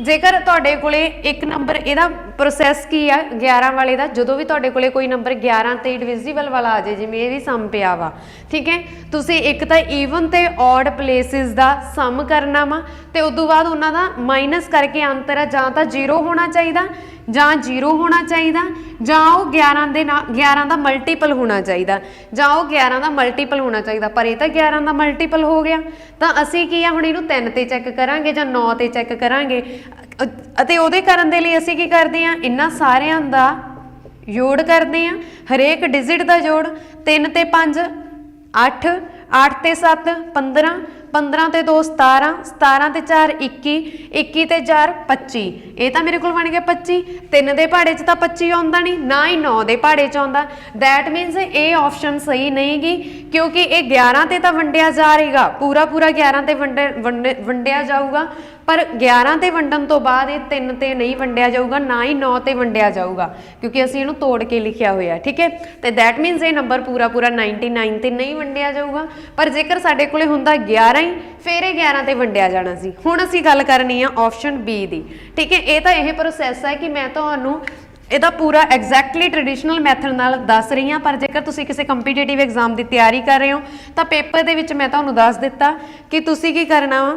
ਜੇਕਰ ਤੁਹਾਡੇ ਕੋਲੇ ਇੱਕ ਨੰਬਰ ਇਹਦਾ ਪ੍ਰੋਸੈਸ ਕੀ ਆ? 11 ਵਾਲੇ ਦਾ। ਜਦੋਂ ਵੀ ਤੁਹਾਡੇ ਕੋਲੇ ਕੋਈ ਨੰਬਰ 11 ਤੇ ਡਿਵੀਜ਼ੀਬਲ ਵਾਲਾ ਆ ਜਾਏ, ਜਿਵੇਂ ਇਹ ਵੀ ਸਮ ਪਿਆ ਵਾ। ਠੀਕ ਹੈ? ਤੁਸੀਂ ਇੱਕ ਤਾਂ ਈਵਨ ਤੇ ਔਡ ਪਲੇਸਿਸ ਦਾ ਸਮ ਕਰਨਾ ਵਾ ਤੇ ਉਸ ਤੋਂ ਬਾਅਦ ਉਹਨਾਂ ਦਾ ਮਾਈਨਸ ਕਰਕੇ ਅੰਤਰ ਆ, ਜਾਂ ਤਾਂ 0 ਹੋਣਾ ਚਾਹੀਦਾ, ਜਾਂ 0 ਹੋਣਾ ਚਾਹੀਦਾ, ਜਾਂ ਉਹ 11 ਦੇ ਨਾਲ 11 ਦਾ ਮਲਟੀਪਲ ਹੋਣਾ ਚਾਹੀਦਾ, ਜਾਂ ਉਹ 11 ਦਾ ਮਲਟੀਪਲ ਹੋਣਾ ਚਾਹੀਦਾ। ਪਰ ਇਹ ਤਾਂ 11 ਦਾ ਮਲਟੀਪਲ ਹੋ ਗਿਆ। ਤਾਂ ਅਸੀਂ ਕੀ ਆ, ਹੁਣ ਇਹਨੂੰ 3 ਤੇ ਚੈੱਕ ਕਰਾਂਗੇ ਜਾਂ 9 ਤੇ ਚੈੱਕ ਕਰਾਂਗੇ। ਅ- ਅਤੇ ਉਹਦੇ ਕਰਨ ਦੇ ਲਈ ਅਸੀਂ ਕੀ ਕਰਦੇ ਹਾਂ? ਇਹਨਾਂ ਸਾਰਿਆਂ ਦਾ ਜੋੜ ਕਰਦੇ ਹਾਂ। ਹਰੇਕ ਡਿਜਿਟ ਦਾ ਜੋੜ 3 ਤੇ 5 8 8 ਤੇ 7 15 15 ਤੇ 2 17 17 ਤੇ 4 21 21 ਤੇ 4 25 ਇਹ ਤਾਂ ਮੇਰੇ ਕੋਲ ਬਣ ਗਿਆ 25 ਤਿੰਨ ਦੇ ਪਹਾੜੇ 'ਚ ਤਾਂ 25 ਆਉਂਦਾ ਨਹੀਂ, ਨਾ ਹੀ 9 ਦੇ ਪਹਾੜੇ 'ਚ ਆਉਂਦਾ। ਦੈਟ ਮੀਨਸ ਇਹ ਆਪਸ਼ਨ ਸਹੀ ਨਹੀਂਗੀ ਕਿਉਂਕਿ ਇਹ 11 ਤੇ ਤਾਂ ਵੰਡਿਆ ਜਾ ਰਹੇਗਾ। ਪੂਰਾ ਪੂਰਾ 11 ਤੇ ਵੰਡੇ, ਵੰਡੇ- ਵੰਡਿਆ ਜਾਊਗਾ। ਪਰ 11 ਤੇ ਵੰਡਣ ਤੋਂ ਬਾਅਦ ਇਹ 3 ਤੇ ਨਹੀਂ ਵੰਡਿਆ ਜਾਊਗਾ, ਨਾ ਹੀ 9 ਤੇ ਵੰਡਿਆ ਜਾਊਗਾ, ਕਿਉਂਕਿ ਅਸੀਂ ਇਹਨੂੰ ਤੋੜ ਕੇ ਲਿਖਿਆ ਹੋਇਆ ਠੀਕ ਹੈ? ਤੇ ਦੈਟ ਮੀਨਸ ਇਹ ਨੰਬਰ ਪੂਰਾ ਪੂਰਾ 99 ਤੇ ਨਹੀਂ ਵੰਡਿਆ ਜਾਊਗਾ। ਪਰ ਜੇਕਰ ਸਾਡੇ ਕੋਲੇ ਹੁੰਦਾ 11 ਹੀ ਫਿਰ ਇਹ 11 ਤੇ ਵੰਡਿਆ ਜਾਣਾ ਸੀ। ਹੁਣ ਅਸੀਂ ਗੱਲ ਕਰਨੀ ਆ ਆਪਸ਼ਨ ਬੀ ਦੀ। ਠੀਕ ਹੈ, ਇਹ ਤਾਂ ਇਹ ਪ੍ਰੋਸੈਸ ਹੈ ਕਿ ਮੈਂ ਤੁਹਾਨੂੰ ਇਹਦਾ ਪੂਰਾ ਐਗਜ਼ੈਕਟਲੀ ਟ੍ਰੈਡੀਸ਼ਨਲ ਮੈਥਡ ਨਾਲ ਦੱਸ ਰਹੀ ਹਾਂ, ਪਰ ਜੇਕਰ ਤੁਸੀਂ ਕਿਸੇ ਕੰਪੀਟੀਟਿਵ ਐਗਜ਼ਾਮ ਦੀ ਤਿਆਰੀ ਕਰ ਰਹੇ ਹੋ, ਤਾਂ ਪੇਪਰ ਦੇ ਵਿੱਚ ਮੈਂ ਤੁਹਾਨੂੰ ਦੱਸ ਦਿੱਤਾ ਕਿ ਤੁਸੀਂ ਕੀ ਕਰਨਾ ਵਾ?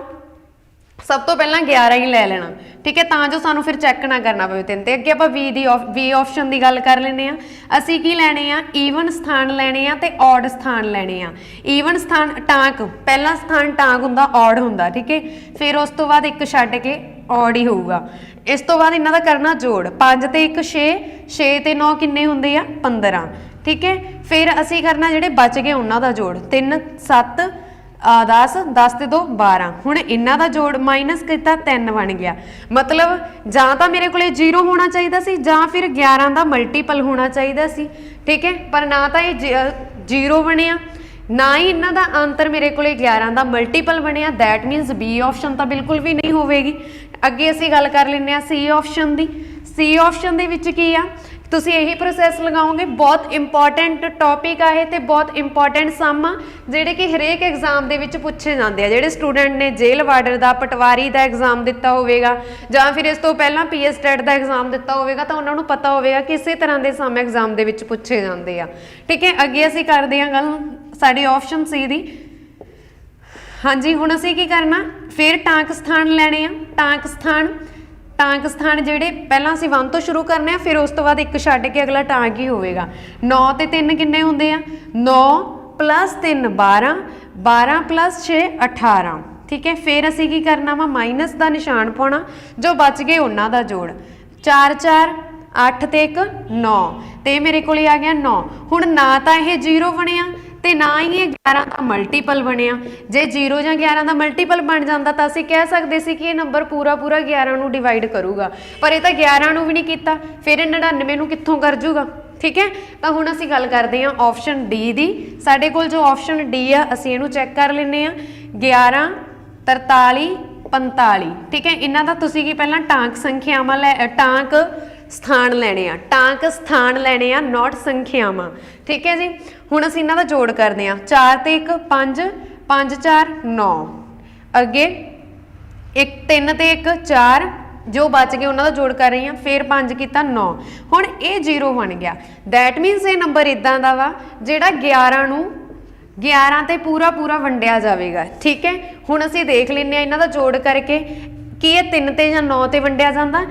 ਸਭ ਤੋਂ ਪਹਿਲਾਂ 11 ਹੀ ਲੈ ਲੈਣਾ। ਠੀਕ ਹੈ, ਤਾਂ ਜੋ ਸਾਨੂੰ ਫਿਰ ਚੈੱਕ ਨਾ ਕਰਨਾ ਪਵੇ ਤਿੰਨ ਤੇ। ਅੱਗੇ ਆਪਾਂ V ਦੀ V ਆਪਸ਼ਨ ਦੀ ਗੱਲ ਕਰ ਲੈਨੇ ਆ ਅਸੀਂ ਕੀ ਲੈਣੇ ਆ? ਈਵਨ ਸਥਾਨ ਲੈਣੇ ਆ ਤੇ ਔਡ ਸਥਾਨ ਲੈਣੇ ਆ। ਈਵਨ ਸਥਾਨ ਟਾਂਕ, ਪਹਿਲਾ ਸਥਾਨ ਟਾਂਕ ਹੁੰਦਾ ਔਡ ਹੁੰਦਾ, ਠੀਕ ਹੈ? ਫਿਰ ਉਸ ਤੋਂ ਬਾਅਦ ਇੱਕ ਛੱਡ ਕੇ ਔਡ ਹੀ ਹੋਊਗਾ। ਇਸ ਤੋਂ ਬਾਅਦ ਇਹਨਾਂ ਦਾ ਕਰਨਾ ਜੋੜ। 5 ਤੇ 1 6 6 ਤੇ 9 ਕਿੰਨੇ ਹੁੰਦੇ ਆ? 15 ਠੀਕ ਹੈ? ਫਿਰ ਅਸੀਂ ਕਰਨਾ ਜਿਹੜੇ ਬਚ ਗਏ ਉਹਨਾਂ ਦਾ ਜੋੜ। 3 7 ਆ 10 10 ਤੇ 2 12 ਹੁਣ ਇਹਨਾਂ ਦਾ ਜੋੜ ਮਾਈਨਸ ਕੀਤਾ 3 ਬਣ ਗਿਆ। ਮਤਲਬ ਜਾਂ ਤਾਂ ਮੇਰੇ ਕੋਲੇ 0 ਹੋਣਾ ਚਾਹੀਦਾ ਸੀ, ਜਾਂ ਫਿਰ 11 ਦਾ ਮਲਟੀਪਲ ਹੋਣਾ ਚਾਹੀਦਾ ਸੀ। ਠੀਕ ਹੈ? ਪਰ ਨਾ ਤਾਂ ਇਹ 0 ਬਣਿਆ। ਨਾ ਹੀ ਇਹਨਾਂ ਦਾ ਅੰਤਰ ਮੇਰੇ ਕੋਲੇ 11 ਦਾ ਮਲਟੀਪਲ ਬਣਿਆ। ਥੈਟ ਮੀਨਸ ਬੀ ਆਪਸ਼ਨ ਤਾਂ ਬਿਲਕੁਲ ਵੀ ਨਹੀਂ ਹੋਵੇਗੀ। ਅੱਗੇ ਅਸੀਂ ਗੱਲ ਕਰ ਲੈਂਦੇ ਆ ਸੀ ਆਪਸ਼ਨ ਦੀ। ਸੀ ਆਪਸ਼ਨ ਦੇ ਵਿੱਚ ਕੀ ਆ? ਤੁਸੀਂ ਇਹੀ ਪ੍ਰੋਸੈਸ ਲਗਾਓਗੇ? ਬਹੁਤ ਇੰਪੋਰਟੈਂਟ ਟੌਪਿਕ ਆ ਇਹ ਤੇ ਬਹੁਤ ਇੰਪੋਰਟੈਂਟ ਸਮ ਆ, ਜਿਹੜੇ ਕਿ ਹਰੇਕ ਐਗਜ਼ਾਮ ਦੇ ਵਿੱਚ ਪੁੱਛੇ ਜਾਂਦੇ ਆ। ਜਿਹੜੇ ਸਟੂਡੈਂਟ ਨੇ ਜੇਲ੍ਹ ਵਾਰਡਰ ਦਾ, ਪਟਵਾਰੀ ਦਾ ਐਗਜ਼ਾਮ ਦਿੱਤਾ ਹੋਵੇਗਾ, ਜਾਂ ਫਿਰ ਇਸ ਤੋਂ ਪਹਿਲਾਂ ਪੀਐਸ ਟੈਟ ਦਾ ਐਗਜ਼ਾਮ ਦਿੱਤਾ ਹੋਵੇਗਾ, ਤਾਂ ਉਹਨਾਂ ਨੂੰ ਪਤਾ ਹੋਵੇਗਾ ਕਿ ਇਸੇ ਤਰ੍ਹਾਂ ਦੇ ਸਮ ਐਗਜ਼ਾਮ ਦੇ ਵਿੱਚ ਪੁੱਛੇ ਜਾਂਦੇ ਆ। ਠੀਕ ਹੈ, ਅੱਗੇ ਅਸੀਂ ਕਰਦੇ ਹਾਂ ਗੱਲ, ਸਾਡੀ ਆਪਸ਼ਨ ਸੀ ਦੀ। ਹਾਂਜੀ, ਹੁਣ ਅਸੀਂ ਕੀ ਕਰਨਾ? ਫਿਰ ਟਾਂਕ ਸਥਾਨ ਲੈਣੇ ਆ, ਟਾਂਕ ਸਥਾਨ। ਟਾਂਕ ਸਥਾਨ ਜਿਹੜੇ ਪਹਿਲਾਂ ਅਸੀਂ 1 ਤੋਂ ਸ਼ੁਰੂ ਕਰਨੇ ਆ, ਫਿਰ ਉਸ ਤੋਂ ਬਾਅਦ ਇੱਕ ਛੱਡ ਕੇ ਅਗਲਾ ਟਾਂਕ ਹੀ ਹੋਵੇਗਾ। 9 ਤੇ 3 ਕਿੰਨੇ ਹੁੰਦੇ ਆ? 9 3 12 12 6 18 ਠੀਕ ਹੈ, ਫਿਰ ਅਸੀਂ ਕੀ ਕਰਨਾ ਵਾ? ਮਾਈਨਸ ਦਾ ਨਿਸ਼ਾਨ ਪਾਉਣਾ, ਜੋ ਬਚ ਗਏ ਉਹਨਾਂ ਦਾ ਜੋੜ। 4 4 8 ਤੇ 1 9 ਤੇ ਮੇਰੇ ਕੋਲੇ ਆ ਗਿਆ 9 ਹੁਣ ਨਾ ਤਾਂ ਇਹ 0 ਬਣਿਆ ਤੇ ਨਾ ਹੀ ਇਹ 11 ਦਾ ਮਲਟੀਪਲ ਬਣਿਆ। ਜੇ 0 ਜਾਂ 11 ਦਾ ਮਲਟੀਪਲ ਬਣ ਜਾਂਦਾ ਤਾਂ ਅਸੀਂ ਕਹਿ ਸਕਦੇ ਸੀ ਕਿ ਇਹ ਨੰਬਰ ਪੂਰਾ ਪੂਰਾ 11 ਨੂੰ ਡਿਵਾਈਡ ਕਰੂਗਾ। ਪਰ ਇਹ ਤਾਂ 11 ਨੂੰ ਵੀ ਨਹੀਂ ਕੀਤਾ, ਫਿਰ ਇਹ 99 ਨੂੰ ਕਿੱਥੋਂ ਕਰ ਜੂਗਾ? ਠੀਕ ਹੈ? ਤਾਂ ਹੁਣ ਅਸੀਂ ਗੱਲ ਕਰਦੇ ਹਾਂ ਆਪਸ਼ਨ ਡੀ ਦੀ। ਸਾਡੇ ਕੋਲ ਜੋ ਆਪਸ਼ਨ ਡੀ ਆ, ਅਸੀਂ ਇਹਨੂੰ ਚੈੱਕ ਕਰ ਲੈਨੇ ਆ 11 43 45 ਠੀਕ ਹੈ? ਇਹਨਾਂ ਦਾ ਤੁਸੀਂ ਕੀ ਪਹਿਲਾਂ ਟਾਂਕ ਸੰਖਿਆਵਾਂ ਲੈ ਟਾਂਕ ਸਥਾਨ ਲੈਣੇ ਆ। ਟਾਂਕ ਸਥਾਨ ਲੈਣੇ ਆ ਨਾਟ ਸੰਖਿਆਵਾਂ। ਠੀਕ ਹੈ ਜੀ? ਹੁਣ ਅਸੀਂ ਇਹਨਾਂ ਦਾ ਜੋੜ ਕਰਦੇ ਹਾਂ। 4 ਤੇ 1 5 5 4 9 ਅੱਗੇ 1 3 ਤੇ 1 4 ਜੋ ਬਚ ਗਏ ਉਹਨਾਂ ਦਾ ਜੋੜ ਕਰ ਰਹੀ ਹਾਂ। ਫਿਰ 5 ਕੀਤਾ 9 ਹੁਣ ਇਹ 0 ਬਣ ਗਿਆ। ਦੈਟ ਮੀਨਸ ਇਹ ਨੰਬਰ ਇਦਾਂ ਦਾ ਵਾ, ਜਿਹੜਾ 11 ਨੂੰ 11 ਤੇ ਪੂਰਾ ਪੂਰਾ ਵੰਡਿਆ ਜਾਵੇਗਾ। ਠੀਕ ਹੈ? ਹੁਣ ਅਸੀਂ ਦੇਖ ਲੈਂਦੇ ਆ ਇਹਨਾਂ ਦਾ ਜੋੜ ਕਰਕੇ ਕੀ ਇਹ 3 ਤੇ ਜਾਂ 9 ਤੇ ਵੰਡਿਆ ਜਾਂਦਾ।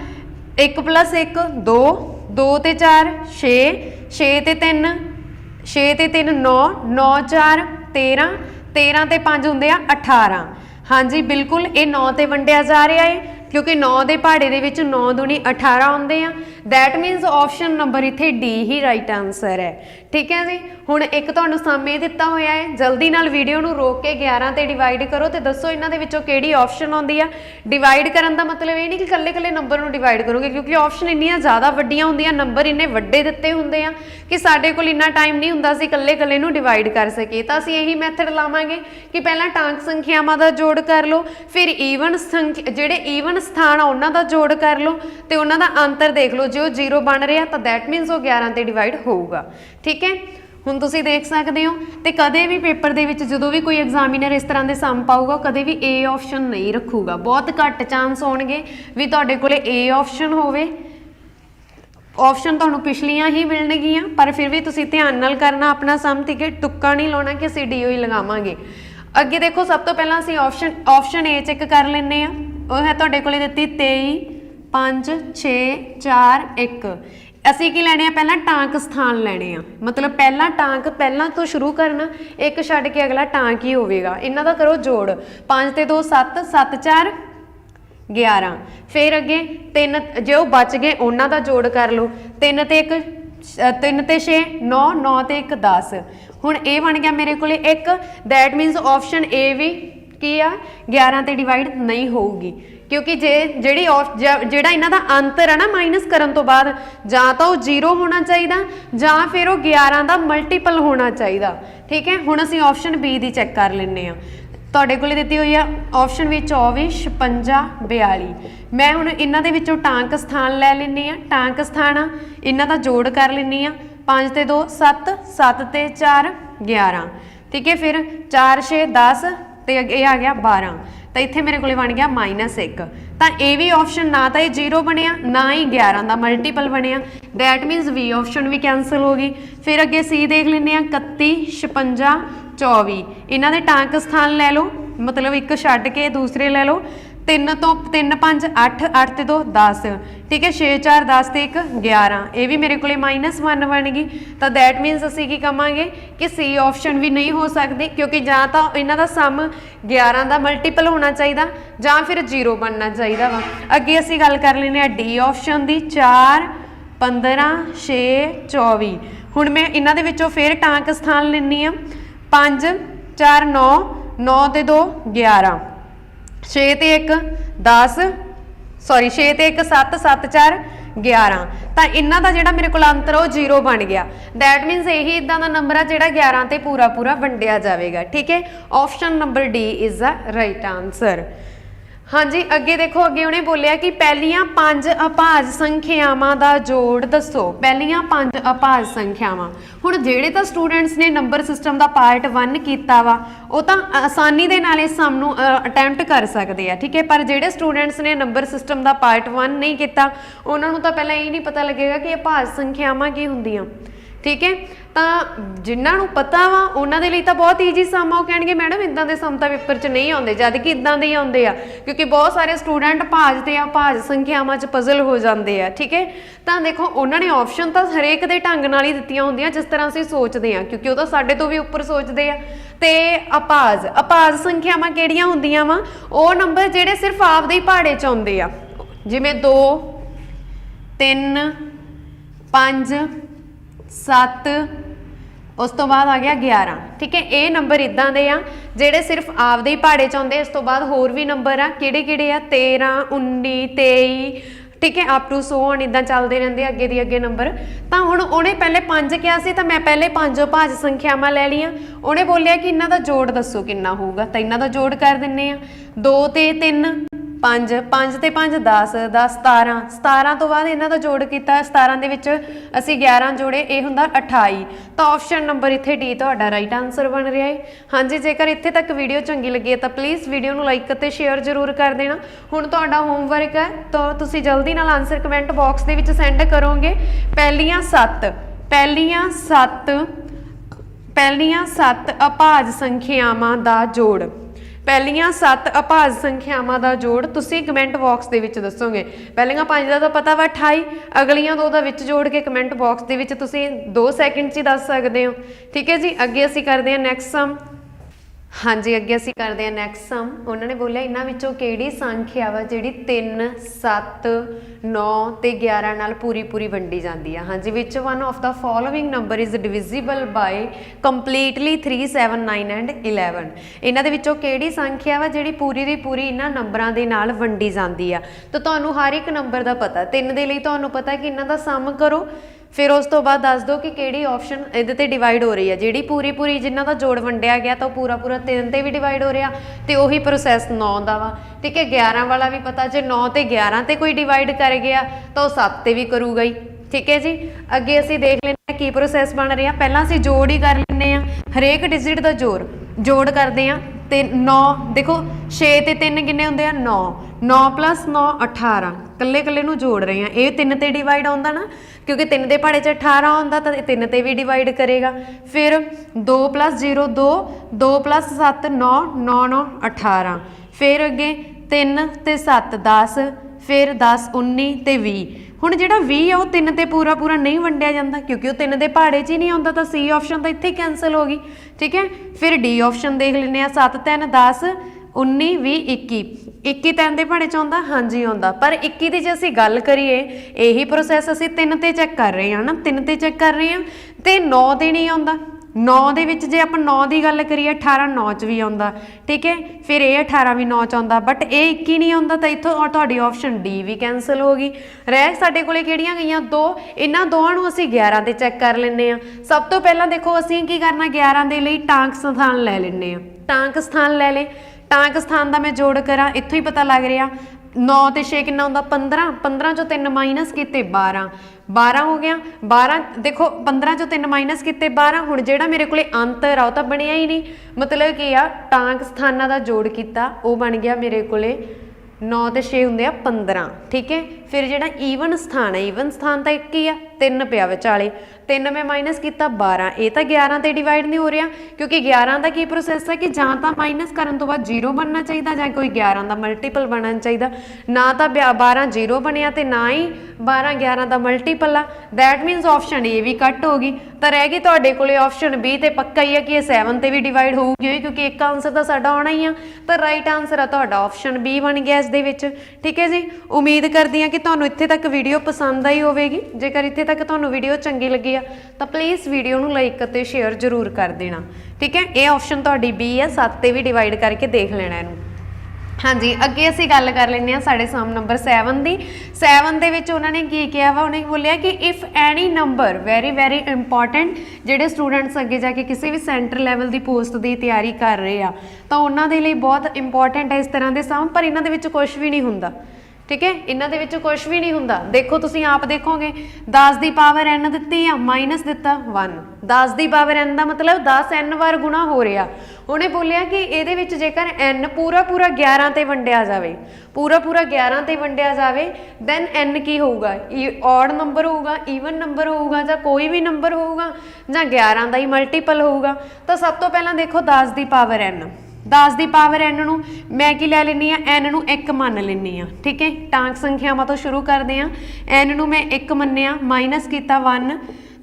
1 1 2 2 ਤੇ 4 6 6 ਤੇ 3 6 ਤੇ 3 9 9 4 13 13 ਤੇ 5 ਹੁੰਦੇ ਆ 18 ਹਾਂਜੀ, ਬਿਲਕੁਲ, ਇਹ 9 ਤੇ ਵੰਡਿਆ ਜਾ ਰਿਹਾ ਹੈ ਕਿਉਂਕਿ 9 ਦੇ ਪਹਾੜੇ ਦੇ ਵਿੱਚ 9 ਦੁਨੀ 18 ਹੁੰਦੇ ਆ। ਥੈਟ ਮੀਨਸ ਆਪਸ਼ਨ ਨੰਬਰ ਇੱਥੇ ਡੀ ਹੀ ਰਾਈਟ ਆਨਸਰ ਹੈ। ਠੀਕ ਹੈ ਜੀ? ਹੁਣ ਇੱਕ ਤੁਹਾਨੂੰ ਸਾਹਮਣੇ ਦਿੱਤਾ ਹੋਇਆ ਹੈ। ਜਲਦੀ ਨਾਲ ਵੀਡੀਓ ਨੂੰ ਰੋਕ ਕੇ 11 ਤੇ ਡਿਵਾਈਡ ਕਰੋ ਤੇ ਦੱਸੋ ਇਹਨਾਂ ਦੇ ਵਿੱਚੋਂ ਕਿਹੜੀ ਆਪਸ਼ਨ ਆਉਂਦੀ ਆ। ਡਿਵਾਈਡ ਕਰਨ ਦਾ ਮਤਲਬ ਇਹ ਨਹੀਂ ਕਿ ਇਕੱਲੇ-ਇਕੱਲੇ ਨੰਬਰ ਨੂੰ ਡਿਵਾਈਡ ਕਰੋਗੇ, ਕਿਉਂਕਿ ਆਪਸ਼ਨ ਇੰਨੀਆਂ ਜ਼ਿਆਦਾ ਵੱਡੀਆਂ ਹੁੰਦੀਆਂ ਨੰਬਰ ਇੰਨੇ ਵੱਡੇ ਦਿੱਤੇ ਹੁੰਦੇ ਆ ਕਿ ਸਾਡੇ ਕੋਲ ਇੰਨਾ ਟਾਈਮ ਨਹੀਂ ਹੁੰਦਾ ਸੀ ਇਕੱਲੇ-ਇਕੱਲੇ ਨੂੰ ਡਿਵਾਈਡ ਕਰ ਸਕੀਏ। ਤਾਂ ਅਸੀਂ ਇਹੀ ਮੈਥਡ ਲਾਵਾਂਗੇ ਕਿ ਪਹਿਲਾਂ ਟਾਂਕ ਸੰਖਿਆਵਾਂ ਦਾ ਜੋੜ ਕਰ ਲਓ, ਫਿਰ ਈਵਨ ਸੰਖ, ਜਿਹੜੇ ਈਵਨ ਸਥਾਨ ਆ ਉਹਨਾਂ ਦਾ ਜੋੜ ਕਰ ਲਓ ਤੇ ਉਹਨਾਂ ਦਾ ਅੰਤਰ ਦੇਖ ਲਓ ਜੇ ਉਹ 0 ਬਣ ਰਿਹਾ, ਤਾਂ ਦੈਟ ਮੀਨਸ ਉਹ 11 ਤੇ ਡਿਵਾਈਡ ਹੋਊਗਾ। ਠੀਕ ਹੈ? ਹੁਣ ਤੁਸੀਂ ਦੇਖ ਸਕਦੇ ਹੋ, ਤੇ ਕਦੇ ਵੀ ਪੇਪਰ ਦੇ ਵਿੱਚ ਜਦੋਂ ਵੀ ਕੋਈ ਐਗਜ਼ਾਮੀਨਰ ਇਸ ਤਰ੍ਹਾਂ ਦੇ ਸਮ ਪਾਊਗਾ, ਉਹ ਕਦੇ ਵੀ A ਆਪਸ਼ਨ ਨਹੀਂ ਰੱਖੂਗਾ। ਬਹੁਤ ਘੱਟ ਚਾਂਸ ਹੋਣਗੇ ਵੀ ਤੁਹਾਡੇ ਕੋਲੇ A ਆਪਸ਼ਨ ਹੋਵੇ। ਆਪਸ਼ਨ ਤੁਹਾਨੂੰ ਪਿਛਲੀਆਂ ਹੀ ਮਿਲਣਗੀਆਂ, ਪਰ ਫਿਰ ਵੀ ਤੁਸੀਂ ਧਿਆਨ ਨਾਲ ਕਰਨਾ, ਆਪਣਾ ਸਮ ਠੀਕ ਹੈ ਟੁੱਕਾ ਨਹੀਂ ਲਾਉਣਾ ਕਿ ਅਸੀਂ ਡੀਓ ਹੀ ਲਗਾਵਾਂਗੇ। ਅੱਗੇ ਦੇਖੋ, ਸਭ ਤੋਂ ਪਹਿਲਾਂ ਅਸੀਂ ਆਪਸ਼ਨ ਆਪਸ਼ਨ A ਚੈੱਕ ਕਰ ਲੈਂਦੇ ਆ ਉਹ ਹੈ ਤੁਹਾਡੇ ਕੋਲੇ ਦਿੱਤੀ 23 5 6 4 1 ਅਸੀਂ ਕੀ ਲੈਣੇ ਆ? ਪਹਿਲਾਂ ਟਾਂਕ ਸਥਾਨ ਲੈਣੇ ਆ। ਮਤਲਬ ਪਹਿਲਾਂ ਟਾਂਕ ਪਹਿਲਾਂ ਤੋਂ ਸ਼ੁਰੂ ਕਰਨਾ, ਇੱਕ ਛੱਡ ਕੇ ਅਗਲਾ ਟਾਂਕ ਹੀ ਹੋਵੇਗਾ। ਇਹਨਾਂ ਦਾ ਕਰੋ ਜੋੜ। 5 ਤੇ 2 7 7 4 11 ਫਿਰ ਅੱਗੇ ਤਿੰਨ, ਜੇ ਉਹ ਬਚ ਗਏ, ਉਹਨਾਂ ਦਾ ਜੋੜ ਕਰ ਲਓ। 3 ਤੇ 1 3 ਤੇ 6 9 9 ਤੇ 1 10 ਹੁਣ ਇਹ ਬਣ ਗਿਆ ਮੇਰੇ ਕੋਲੇ 1 ਦੈਟ ਮੀਨਸ ਆਪਸ਼ਨ A ਵੀ ਕੀ ਆ? 11 ਤੇ ਡਿਵਾਈਡ ਨਹੀਂ ਹੋਊਗੀ। ਕਿਉਂਕਿ ਜੇ ਜਿਹੜੀ op- ਜਿਹੜਾ ਇਹਨਾਂ ਦਾ ਅੰਤਰ ਹੈ ਨਾ ਮਾਈਨਸ ਕਰਨ ਤੋਂ ਬਾਅਦ, ਜਾਂ ਤਾਂ ਉਹ 0 ਹੋਣਾ ਚਾਹੀਦਾ, ਜਾਂ ਫਿਰ ਉਹ 11 ਦਾ ਮਲਟੀਪਲ ਹੋਣਾ ਚਾਹੀਦਾ। ਠੀਕ ਹੈ? ਹੁਣ ਅਸੀਂ ਆਪਸ਼ਨ ਬੀ ਦੀ ਚੈੱਕ ਕਰ ਲੈਂਦੇ ਆ ਤੁਹਾਡੇ ਕੋਲੇ ਦਿੱਤੀ ਹੋਈ ਆ ਆਪਸ਼ਨ ਵਿੱਚ 24 56 42 ਮੈਂ ਹੁਣ ਇਹਨਾਂ ਦੇ ਵਿੱਚੋਂ ਟਾਂਕ ਸਥਾਨ ਲੈ ਲੈਣੀ ਆ ਟਾਂਕ ਸਥਾਨ ਆ, ਇਹਨਾਂ ਦਾ ਜੋੜ ਕਰ ਲੈਣੀ ਆ 5 ਤੇ 2 7 7 ਤੇ 4 11 ਠੀਕ ਹੈ? ਫਿਰ 4 6 10 ਤੇ ਅੱਗੇ ਇਹ ਆ ਗਿਆ 12 ਤਾਂ ਇੱਥੇ ਮੇਰੇ ਕੋਲੇ ਬਣ ਗਿਆ -1 ਤਾਂ ਇਹ ਵੀ ਆਪਸ਼ਨ ਨਾ ਤਾਂ ਇਹ 0 ਬਣਿਆ, ਨਾ ਹੀ 11 ਦਾ ਮਲਟੀਪਲ ਬਣਿਆ। ਦੈਟ ਮੀਨਸ ਵੀ ਆਪਸ਼ਨ ਵੀ ਕੈਨਸਲ ਹੋ ਗਈ। ਫਿਰ ਅੱਗੇ ਸੀ ਦੇਖ ਲੈਂਦੇ ਆ 31 56 24 ਇਹਨਾਂ ਦੇ ਟਾਂਕ ਸਥਾਨ ਲੈ ਲਓ। ਮਤਲਬ ਇੱਕ ਛੱਡ ਕੇ ਦੂਸਰੇ ਲੈ ਲਓ। 3 ਤੋਂ 3 5 8 8 ਤੇ 2 10 ਠੀਕ ਹੈ 6 4 10 ਤੇ 1 11 ਇਹ ਵੀ ਮੇਰੇ ਕੋਲੇ -1 ਬਣ ਗਈ। ਤਾਂ ਦੈਟ ਮੀਨਸ ਅਸੀਂ ਕੀ ਕਵਾਂਗੇ ਕਿ ਸੀ ਆਪਸ਼ਨ ਵੀ ਨਹੀਂ ਹੋ ਸਕਦੇ, ਕਿਉਂਕਿ ਜਾਂ ਤਾਂ ਇਹਨਾਂ ਦਾ ਸਮ 11 ਦਾ ਮਲਟੀਪਲ ਹੋਣਾ ਚਾਹੀਦਾ, ਜਾਂ ਫਿਰ 0 ਬਣਨਾ ਚਾਹੀਦਾ ਵਾ। ਅੱਗੇ ਅਸੀਂ ਗੱਲ ਕਰ ਲੈਂਦੇ ਆ ਡੀ ਆਪਸ਼ਨ ਦੀ। 4 15 6 24 ਹੁਣ ਮੈਂ ਇਹਨਾਂ ਦੇ ਵਿੱਚੋਂ ਫੇਰ ਟਾਂਕ ਸਥਾਨ ਲੈਣੀ ਆ 5 4 9 9 ਤੇ 2 11 6 ਤੇ 1 10 ਸੌਰੀ 6 ਤੇ 1 7 7 4 11 ਤਾਂ ਇਹਨਾਂ ਦਾ ਜਿਹੜਾ ਮੇਰੇ ਕੋਲ ਅੰਤਰ ਆ, ਉਹ 0 ਬਣ ਗਿਆ। ਦੈਟ ਮੀਨਸ ਇਹੀ ਇਦਾਂ ਦਾ ਨੰਬਰ ਆ ਜਿਹੜਾ 11 ਤੇ ਪੂਰਾ ਪੂਰਾ ਵੰਡਿਆ ਜਾਵੇਗਾ ਠੀਕ ਹੈ? Option number D is the right answer ਹਾਂਜੀ, ਅੱਗੇ ਦੇਖੋ, ਅੱਗੇ ਉਹਨੇ ਬੋਲਿਆ ਕਿ ਪਹਿਲੀਆਂ ਪੰਜ ਅਭਾਜ ਸੰਖਿਆਵਾਂ ਦਾ ਜੋੜ ਦੱਸੋ। ਪਹਿਲੀਆਂ ਪੰਜ ਅਭਾਜ ਸੰਖਿਆਵਾਂ। ਹੁਣ ਜਿਹੜੇ ਤਾਂ ਸਟੂਡੈਂਟਸ ਨੇ ਨੰਬਰ ਸਿਸਟਮ ਦਾ ਪਾਰਟ 1 ਕੀਤਾ ਵਾ, ਉਹ ਤਾਂ ਆਸਾਨੀ ਦੇ ਨਾਲ ਇਸ ਸਮ ਨੂੰ ਅਟੈਂਪਟ ਕਰ ਸਕਦੇ ਆ, ਠੀਕ ਹੈ? ਪਰ ਜਿਹੜੇ ਸਟੂਡੈਂਟਸ ਨੇ ਨੰਬਰ ਸਿਸਟਮ ਦਾ ਪਾਰਟ 1 ਨਹੀਂ ਕੀਤਾ, ਉਹਨਾਂ ਨੂੰ ਤਾਂ ਪਹਿਲਾਂ ਇਹ ਨਹੀਂ ਪਤਾ ਲੱਗੇਗਾ ਕਿ ਅਭਾਜ ਸੰਖਿਆਵਾਂ ਕੀ ਹੁੰਦੀਆਂ। ਠੀਕ ਹੈ? ਤਾਂ ਜਿਨ੍ਹਾਂ ਨੂੰ ਪਤਾ ਵਾ, ਉਹਨਾਂ ਦੇ ਲਈ ਤਾਂ ਬਹੁਤ ਈਜ਼ੀ ਸਮ ਆ। ਉਹ ਕਹਿਣਗੇ, ਮੈਡਮ ਇਦਾਂ ਦੇ ਸਮ ਤਾਂ ਪੇਪਰ 'ਚ ਨਹੀਂ ਆਉਂਦੇ। ਜਦ ਕਿ ਇਦਾਂ ਦੇ ਹੀ ਆਉਂਦੇ ਆ। ਕਿਉਂਕਿ ਬਹੁਤ ਸਾਰੇ ਸਟੂਡੈਂਟ ਭਾਜ ਤੇ ਆ, ਭਾਜ ਸੰਖਿਆਵਾਂ 'ਚ ਪਜ਼ਲ ਹੋ ਜਾਂਦੇ ਆ। ਠੀਕ ਹੈ? ਤਾਂ ਦੇਖੋ, ਉਹਨਾਂ ਨੇ ਆਪਸ਼ਨ ਤਾਂ ਹਰੇਕ ਦੇ ਢੰਗ ਨਾਲ ਹੀ ਦਿੱਤੀਆਂ ਹੁੰਦੀਆਂ, ਜਿਸ ਤਰ੍ਹਾਂ ਅਸੀਂ ਸੋਚਦੇ ਆ। ਕਿਉਂਕਿ ਉਹ ਤਾਂ ਸਾਡੇ ਤੋਂ ਵੀ ਉੱਪਰ ਸੋਚਦੇ ਆ। ਤੇ ਅਪਾਜ ਅਪਾਜ ਸੰਖਿਆਵਾਂ ਕਿਹੜੀਆਂ ਹੁੰਦੀਆਂ ਵਾ? ਉਹ ਨੰਬਰ ਜਿਹੜੇ ਸਿਰਫ ਆਪਦੇ ਹੀ ਪਹਾੜੇ 'ਚ ਆਉਂਦੇ ਆ। ਜਿਵੇਂ 2 3 5 7 ਉਸ ਤੋਂ ਬਾਅਦ ਆ ਗਿਆ 11 ਠੀਕ ਹੈ, ਇਹ ਨੰਬਰ ਇਦਾਂ ਦੇ ਆ, ਜਿਹੜੇ ਸਿਰਫ ਆਪਦੇ ਹੀ ਪਹਾੜੇ ਚ ਆਉਂਦੇ ਇਸ ਤੋਂ ਬਾਅਦ ਹੋਰ ਵੀ ਨੰਬਰ ਆ, ਕਿਹੜੇ ਕਿਹੜੇ ਆ? 13 19 23 ਠੀਕ ਹੈ ਅਪ ਟੂ ਸੋ ਔਨ ਇਦਾਂ ਚੱਲਦੇ ਰਹਿੰਦੇ ਅੱਗੇ ਦੀ ਅੱਗੇ ਨੰਬਰ ਤਾਂ ਹੁਣ ਉਹਨੇ ਪਹਿਲੇ 5 ਕਿਹਾ ਸੀ, ਤਾਂ ਮੈਂ ਪਹਿਲੇ 5 ਭਾਜ ਸੰਖਿਆਵਾਂ ਲੈ ਲਈਆਂ। ਉਹਨੇ ਬੋਲਿਆ ਕਿ ਇਹਨਾਂ ਦਾ ਜੋੜ ਦੱਸੋ ਕਿੰਨਾ ਹੋਊਗਾ, ਤਾਂ ਇਹਨਾਂ ਦਾ ਜੋੜ ਕਰ ਦਿੰਨੇ ਆ। 2 ਤੇ 3 5 5 ਤੇ 5 10 10 17 17 ਤੋਂ ਬਾਅਦ ਇਹਨਾਂ ਦਾ ਜੋੜ ਕੀਤਾ 17 ਦੇ ਵਿੱਚ ਅਸੀਂ 11 ਜੋੜੇ, ਇਹ ਹੁੰਦਾ 28 ਤਾਂ ਆਪਸ਼ਨ ਨੰਬਰ ਇੱਥੇ ਡੀ ਤੁਹਾਡਾ ਰਾਈਟ ਆਨਸਰ ਬਣ ਰਿਹਾ ਹੈ ਹਾਂਜੀ, ਜੇਕਰ ਇੱਥੇ ਤੱਕ ਵੀਡੀਓ ਚੰਗੀ ਲੱਗੀ ਹੈ ਤਾਂ ਪਲੀਜ਼ ਵੀਡੀਓ ਨੂੰ ਲਾਈਕ ਅਤੇ ਸ਼ੇਅਰ ਜ਼ਰੂਰ ਕਰ ਦੇਣਾ। ਹੁਣ ਤੁਹਾਡਾ ਹੋਮਵਰਕ ਹੈ, ਤਾਂ ਤੁਸੀਂ ਜਲਦੀ ਨਾਲ ਆਨਸਰ ਕਮੈਂਟ ਬਾਕਸ ਦੇ ਵਿੱਚ ਸੈਂਡ ਕਰੋਗੇ। ਪਹਿਲੀਆਂ 7 ਪਹਿਲੀਆਂ 7 ਪਹਿਲੀਆਂ 7 ਅਭਾਜ ਸੰਖਿਆਵਾਂ ਦਾ ਜੋੜ। ਪਹਿਲੀਆਂ 7 ਅਭਾਜ ਸੰਖਿਆਵਾਂ ਦਾ ਜੋੜ ਤੁਸੀਂ ਕਮੈਂਟ ਬਾਕਸ ਦੇ ਵਿੱਚ ਦੱਸੋਗੇ। ਪਹਿਲੀਆਂ 5 ਦਾ ਤਾਂ ਪਤਾ ਵਾ 28 ਅਗਲੀਆਂ ਦੋ ਦਾ ਵਿੱਚ ਜੋੜ ਕੇ ਕਮੈਂਟ ਬਾਕਸ ਦੇ ਵਿੱਚ ਤੁਸੀਂ 2 ਸੈਕਿੰਡ 'ਚ ਹੀ ਦੱਸ ਸਕਦੇ ਹੋ। ਠੀਕ ਹੈ ਜੀ? ਅੱਗੇ ਅਸੀਂ ਕਰਦੇ ਹਾਂ ਨੈਕਸਟ ਸਮ ਹਾਂਜੀ, ਅੱਗੇ ਅਸੀਂ ਕਰਦੇ ਹਾਂ ਨੈਕਸਟ ਸਮ ਉਹਨਾਂ ਨੇ ਬੋਲਿਆ, ਇਹਨਾਂ ਵਿੱਚੋਂ ਕਿਹੜੀ ਸੰਖਿਆ ਵਾ ਜਿਹੜੀ 3 7 9 ਤੇ 11 ਨਾਲ ਪੂਰੀ ਪੂਰੀ ਵੰਡੀ ਜਾਂਦੀ ਆ? ਹਾਂਜੀ which one of the following number is divisible by completely 3 7 9 and 11 ਇਹਨਾਂ ਦੇ ਵਿੱਚੋਂ ਕਿਹੜੀ ਸੰਖਿਆ ਵਾ ਜਿਹੜੀ ਪੂਰੀ ਦੀ ਪੂਰੀ ਇਹਨਾਂ ਨੰਬਰਾਂ ਦੇ ਨਾਲ ਵੰਡੀ ਜਾਂਦੀ ਆ? ਤਾਂ ਤੁਹਾਨੂੰ ਹਰ ਇੱਕ ਨੰਬਰ ਦਾ ਪਤਾ। ਤਿੰਨ ਦੇ ਲਈ ਤੁਹਾਨੂੰ ਪਤਾ ਕਿ ਇਹਨਾਂ ਦਾ ਸਮ ਕਰੋ। ਫਿਰ ਉਸ ਤੋਂ ਬਾਅਦ ਦੱਸ ਦਿਓ ਕਿ ਕਿਹੜੀ ਆਪਸ਼ਨ ਇਹਦੇ ਤੇ ਡਿਵਾਈਡ ਹੋ ਰਹੀ ਹੈ। ਜਿਹੜੀ ਪੂਰੀ ਪੂਰੀ ਜਿਨ੍ਹਾਂ ਦਾ ਜੋੜ ਵੰਡਿਆ ਗਿਆ ਤਾਂ ਉਹ ਪੂਰਾ ਪੂਰਾ 3 ਤੇ ਵੀ ਡਿਵਾਈਡ ਹੋ ਰਿਹਾ ਤੇ ਉਹੀ ਪ੍ਰੋਸੈਸ 9 ਦਾ ਵਾ। ਠੀਕ ਹੈ 11 ਵਾਲਾ ਵੀ ਪਤਾ, ਜੇ 9 ਤੇ 11 ਤੇ ਕੋਈ ਡਿਵਾਈਡ ਕਰ ਗਿਆ ਤਾਂ ਉਹ 7 ਤੇ ਵੀ ਕਰੂਗਾ ਹੀ। ਠੀਕ ਹੈ ਜੀ? ਅੱਗੇ ਅਸੀਂ ਦੇਖ ਲੈਂਦੇ ਹਾਂ ਕੀ ਪ੍ਰੋਸੈਸ ਬਣ ਰਿਹਾ। ਪਹਿਲਾਂ ਅਸੀਂ ਜੋੜ ਹੀ ਕਰ ਲੈਂਦੇ ਆ ਹਰੇਕ ਡਿਜਿਟ ਦਾ ਜੋੜ ਜੋੜ ਕਰਦੇ ਆ ਤੇ 9 ਦੇਖੋ 6 ਤੇ 3 ਕਿੰਨੇ ਹੁੰਦੇ ਆ? 9 9 9 18 ਕੱਲੇ ਕੱਲੇ ਨੂੰ ਜੋੜ ਰਹੇ ਆ। ਇਹ 3 ਤੇ ਡਿਵਾਈਡ ਆਉਂਦਾ ਨਾ, ਕਿਉਂਕਿ 3 ਦੇ ਪਹਾੜੇ 'ਚ 18 ਆਉਂਦਾ, ਤਾਂ 3 ਤੇ ਵੀ ਡਿਵਾਈਡ ਕਰੇਗਾ। ਫਿਰ 2 0 2 2 7 9 9 9 18 ਫਿਰ ਅੱਗੇ 3 ਤੇ 7 10 ਫਿਰ 10 19 ਤੇ 20 ਹੁਣ ਜਿਹੜਾ 20 ਆ, ਉਹ 3 ਤੇ ਪੂਰਾ ਪੂਰਾ ਨਹੀਂ ਵੰਡਿਆ ਜਾਂਦਾ, ਕਿਉਂਕਿ ਉਹ 3 ਦੇ ਪਹਾੜੇ 'ਚ ਹੀ ਨਹੀਂ ਆਉਂਦਾ, ਤਾਂ ਸੀ ਆਪਸ਼ਨ ਤਾਂ ਇੱਥੇ ਹੀ ਕੈਨਸਲ ਹੋ ਗਈ, ਠੀਕ ਹੈ? ਫਿਰ ਡੀ ਆਪਸ਼ਨ ਦੇਖ ਲੈਂਦੇ ਆ 7 3 10 19 20 21 21 ਤਿੰਨ ਦੇ ਪਹਾੜੇ 'ਚ ਆਉਂਦਾ, ਹਾਂਜੀ ਆਉਂਦਾ, ਪਰ 21 ਦੀ ਜੇ ਅਸੀਂ ਗੱਲ ਕਰੀਏ, ਇਹੀ ਪ੍ਰੋਸੈਸ ਅਸੀਂ 3 ਤੇ ਚੈੱਕ ਕਰ ਰਹੇ ਹਾਂ ਨਾ 3 ਤੇ ਚੈੱਕ ਕਰ ਰਹੇ ਹਾਂ, ਤੇ 9 ਤੇ ਨਹੀਂ ਆਉਂਦਾ। 9 ਦੇ ਵਿੱਚ ਜੇ ਆਪਾਂ 9 ਦੀ ਗੱਲ ਕਰੀਏ 18 9 ਚ ਵੀ ਆਉਂਦਾ। ਠੀਕ ਹੈ? ਫਿਰ ਇਹ 18 ਵੀ 9 ਚ ਆਉਂਦਾ ਬਟ ਇਹ 21 ਨਹੀਂ ਆਉਂਦਾ, ਤਾਂ ਇੱਥੋਂ ਔਰ ਤੁਹਾਡੀ ਆਪਸ਼ਨ ਡੀ ਵੀ ਕੈਨਸਲ ਹੋ ਗਈ। ਰਹਿ ਸਾਡੇ ਕੋਲੇ ਕਿਹੜੀਆਂ ਗਈਆਂ? ਦੋ। ਇਹਨਾਂ ਦੋਵਾਂ ਨੂੰ ਅਸੀਂ 11 ਤੇ ਚੈੱਕ ਕਰ ਲੈਂਦੇ ਆ ਸਭ ਤੋਂ ਪਹਿਲਾਂ ਦੇਖੋ, ਅਸੀਂ ਕੀ ਕਰਨਾ? 11 ਦੇ ਲਈ ਟਾਂਕ ਸਥਾਨ ਲੈ ਲੈਂਦੇ ਆ ਟਾਂਕ ਸਥਾਨ ਲੈ ਲੇ ਟਾਂਕ ਸਥਾਨ ਦਾ ਮੈਂ ਜੋੜ ਕਰਾਂ, ਇੱਥੋਂ ਹੀ ਪਤਾ ਲੱਗ ਰਿਹਾ। 9 ਤੇ 6 ਕਿੰਨਾ ਹੁੰਦਾ? 15 15 ਚੋਂ 3 ਮਾਈਨਸ ਕੀਤੇ 12 12 ਹੋ ਗਿਆ। 12 ਦੇਖੋ 15 ਚੋਂ 3 ਮਾਈਨਸ ਕੀਤੇ 12 ਹੁਣ ਜਿਹੜਾ ਮੇਰੇ ਕੋਲੇ ਅੰਤਰ ਆ, ਉਹ ਤਾਂ ਬਣਿਆ ਹੀ ਨਹੀਂ। ਮਤਲਬ ਕੀ ਆ, ਟਾਂਕ ਸਥਾਨਾਂ ਦਾ ਜੋੜ ਕੀਤਾ, ਉਹ ਬਣ ਗਿਆ ਮੇਰੇ ਕੋਲੇ 9 ਤੇ 6 ਹੁੰਦੇ ਆ 15 ਠੀਕ ਹੈ? ਫਿਰ ਜਿਹੜਾ ਈਵਨ ਸਥਾਨ ਹੈ ਈਵਨ ਸਥਾਨ ਤਾਂ ਇੱਕ ਹੀ ਆ 3 ਪਿਆ ਵਿਚਾਲੇ। 3 ਮੈਂ ਮਾਈਨਸ ਕੀਤਾ 12 ਇਹ ਤਾਂ 11 ਤੇ ਡਿਵਾਈਡ ਨਹੀਂ ਹੋ ਰਿਹਾ, ਕਿਉਂਕਿ 11 ਦਾ ਕੀ ਪ੍ਰੋਸੈਸ ਹੈ ਕਿ ਜਾਂ ਤਾਂ ਮਾਈਨਸ ਕਰਨ ਤੋਂ ਬਾਅਦ 0 ਬਣਨਾ ਚਾਹੀਦਾ ਜਾਂ ਕੋਈ 11 ਦਾ ਮਲਟੀਪਲ ਬਣਨਾ ਚਾਹੀਦਾ। ਨਾ ਤਾਂ ਬਿਆ- 12 0 ਬਣਿਆ ਤੇ ਨਾ ਹੀ 12 11 ਦਾ ਮਲਟੀਪਲ ਆ। ਦੈਟ ਮੀਨਸ ਆਪਸ਼ਨ ਏ ਵੀ ਕੱਟ ਹੋ ਗਈ। ਤਾਂ ਰਹਿ ਗਈ ਤੁਹਾਡੇ ਕੋਲੇ ਆਪਸ਼ਨ ਬੀ ਤੇ ਪੱਕਾ ਹੀ ਹੈ ਕਿ ਇਹ 7 ਤੇ ਵੀ ਡਿਵਾਈਡ ਹੋਊਗੀ, ਕਿਉਂਕਿ ਇੱਕ ਆਨਸਰ ਤਾਂ ਸਾਡਾ ਆਉਣਾ ਹੀ ਆ। ਤਾਂ ਰਾਈਟ ਆਨਸਰ ਆ ਤੁਹਾਡਾ ਆਪਸ਼ਨ ਬੀ ਬਣ ਗਿਆ ਇਸ ਦੇ ਵਿੱਚ। ਠੀਕ ਹੈ ਜੀ? ਉਮੀਦ ਕਰਦੀ ਹਾਂ ਕਿ ਤੁਹਾਨੂੰ ਇੱਥੇ ਤੱਕ ਵੀਡੀਓ ਪਸੰਦ ਆਈ ਹੋਵੇਗੀ। ਜੇਕਰ ਇੱਥੇ ਤੱਕ ਤੁਹਾਨੂੰ ਵੀਡੀਓ ਚੰਗੀ ਲੱਗੀ ਆ, ਤਾਂ ਪਲੀਜ਼ ਵੀਡੀਓ ਨੂੰ ਲਾਈਕ ਅਤੇ ਸ਼ੇਅਰ ਜ਼ਰੂਰ ਕਰ ਦੇਣਾ। ਠੀਕ ਹੈ? ਇਹ ਆਪਸ਼ਨ ਤੁਹਾਡੀ ਬੀ ਹੈ 7 ਤੇ ਵੀ ਡਿਵਾਈਡ ਕਰਕੇ ਦੇਖ ਲੈਣਾ ਇਹਨੂੰ। ਹਾਂਜੀ, ਅੱਗੇ ਅਸੀਂ ਗੱਲ ਕਰ ਲੈਂਦੇ ਹਾਂ ਸਾਡੇ ਸਮ ਨੰਬਰ 7 ਦੀ। 7 ਦੇ ਵਿੱਚ ਉਹਨਾਂ ਨੇ ਕੀ ਕਿਹਾ ਵਾ? ਉਹਨੇ ਬੋਲਿਆ ਕਿ if any number very very important ਜਿਹੜੇ ਸਟੂਡੈਂਟਸ ਅੱਗੇ ਜਾ ਕੇ ਕਿਸੇ ਵੀ ਸੈਂਟਰ ਲੈਵਲ ਦੀ ਪੋਸਟ ਦੀ ਤਿਆਰੀ ਕਰ ਰਹੇ ਆ, ਤਾਂ ਉਹਨਾਂ ਦੇ ਲਈ ਬਹੁਤ ਇੰਪੋਰਟੈਂਟ ਹੈ ਇਸ ਤਰ੍ਹਾਂ ਦੇ ਸਮ ਪਰ ਇਹਨਾਂ ਦੇ ਵਿੱਚ ਕੁਝ ਵੀ ਨਹੀਂ ਹੁੰਦਾ। ਠੀਕ ਹੈ? ਇਹਨਾਂ ਦੇ ਵਿੱਚ ਕੁਝ ਵੀ ਨਹੀਂ ਹੁੰਦਾ। ਦੇਖੋ, ਤੁਸੀਂ ਆਪ ਦੇਖੋਗੇ 10 ਦੀ ਪਾਵਰ n ਦਿੱਤੀ ਆ ਮਾਈਨਸ ਦਿੱਤਾ 1 10 ਦੀ ਪਾਵਰ n ਦਾ ਮਤਲਬ 10 n ਵਾਰ ਗੁਣਾ ਹੋ ਰਿਹਾ। ਉਹਨੇ ਬੋਲਿਆ ਕਿ ਇਹਦੇ ਵਿੱਚ ਜੇਕਰ n ਪੂਰਾ ਪੂਰਾ 11 ਤੇ ਵੰਡਿਆ ਜਾਵੇ, ਪੂਰਾ ਪੂਰਾ 11 ਤੇ ਵੰਡਿਆ ਜਾਵੇ ਦੈਨ n ਕੀ ਹੋਊਗਾ? ਇਹ ਔਡ ਨੰਬਰ ਹੋਊਗਾ ਈਵਨ ਨੰਬਰ ਹੋਊਗਾ, ਜਾਂ ਕੋਈ ਵੀ ਨੰਬਰ ਹੋਊਗਾ, ਜਾਂ 11 ਦਾ ਹੀ ਮਲਟੀਪਲ ਹੋਊਗਾ। ਤਾਂ ਸਭ ਤੋਂ ਪਹਿਲਾਂ ਦੇਖੋ 10 ਦੀ ਪਾਵਰ n 10 ਦੀ ਪਾਵਰ n ਨੂੰ। ਮੈਂ ਕੀ ਲੈ ਲੈਣੀ ਆ? n ਨੂੰ 1 ਮੰਨ ਲੈਣੀ ਆ, ਠੀਕ ਹੈ? ਟਾਂਕ ਸੰਖਿਆਵਾਂ ਤੋਂ ਸ਼ੁਰੂ ਕਰਦੇ ਆ। n ਨੂੰ ਮੈਂ 1 ਮੰਨਿਆ ਮਾਈਨਸ ਕੀਤਾ 1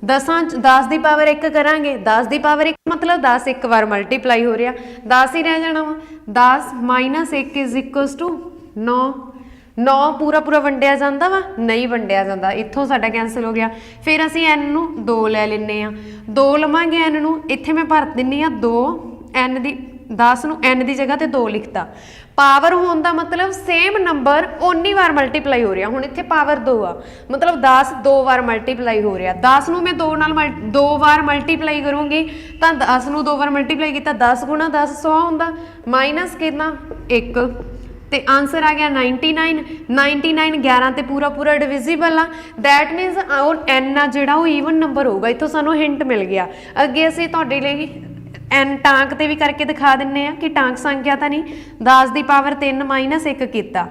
ਦਸਾਂ 10 ਦੀ ਪਾਵਰ 1 ਕਰਾਂਗੇ। 10 ਦੀ ਪਾਵਰ 1 ਮਤਲਬ 10 ਇੱਕ ਵਾਰ ਮਲਟੀਪਲਾਈ ਹੋ ਰਿਹਾ। 10 ਹੀ ਰਹਿ ਜਾਣਾ ਵਾ। 10 1 9 9 ਪੂਰਾ ਪੂਰਾ ਵੰਡਿਆ ਜਾਂਦਾ ਵਾ? ਨਹੀਂ ਵੰਡਿਆ ਜਾਂਦਾ। ਇੱਥੋਂ ਸਾਡਾ ਕੈਨਸਲ ਹੋ ਗਿਆ। ਫਿਰ ਅਸੀਂ n ਨੂੰ 2 ਲੈ ਲੈਨੇ ਆ। 2 ਲਵਾਂਗੇ n ਨੂੰ। ਇੱਥੇ ਮੈਂ ਭਰ ਦਿੰਨੀ ਆ 2 n ਦੀ 10 ਨੂੰ n ਦੀ ਜਗ੍ਹਾ ਤੇ 2 ਲਿਖਤਾ। ਪਾਵਰ ਹੋਣ ਦਾ ਮਤਲਬ ਸੇਮ ਨੰਬਰ ਓਨੀ ਵਾਰ ਮਲਟੀਪਲਾਈ ਹੋ ਰਿਹਾ। ਹੁਣ ਇੱਥੇ ਪਾਵਰ 2 ਆ। ਮਤਲਬ 10 ਦੋ ਵਾਰ ਮਲਟੀਪਲਾਈ ਹੋ ਰਿਹਾ। 10 ਨੂੰ ਮੈਂ 2 ਨਾਲ ਮਲ- ਦੋ ਵਾਰ ਮਲਟੀਪਲਾਈ ਕਰੂੰਗੀ, ਤਾਂ 10 ਨੂੰ ਦੋ ਵਾਰ ਮਲਟੀਪਲਾਈ ਕੀਤਾ 10 ਗੁਣਾ 10 100 ਹੁੰਦਾ। ਮਾਈਨਸ ਕਿੰਨਾ? 1 ਤੇ ਆਨਸਰ ਆ ਗਿਆ 99 99 11 ਤੇ ਪੂਰਾ ਪੂਰਾ ਡਿਵੀਜ਼ੀਬਲ ਆ। ਥੈਟ ਮੀਨਸ ਉਹ n ਆ ਜਿਹੜਾ ਉਹ ਈਵਨ ਨੰਬਰ ਹੋਊਗਾ। ਇੱਥੋਂ ਸਾਨੂੰ ਹਿੰਟ ਮਿਲ ਗਿਆ। ਅੱਗੇ ਅਸੀਂ ਤੁਹਾਡੇ ਲਈ ਐਨ ਟਾਂਕ ਤੇ ਵੀ ਕਰਕੇ ਦਿਖਾ ਦਿੰਨੇ ਆ ਕਿ ਟਾਂਕ ਸੰਖਿਆ ਤਾਂ ਨਹੀਂ 10 ਦੀ ਪਾਵਰ 3 1 ਕੀਤਾ।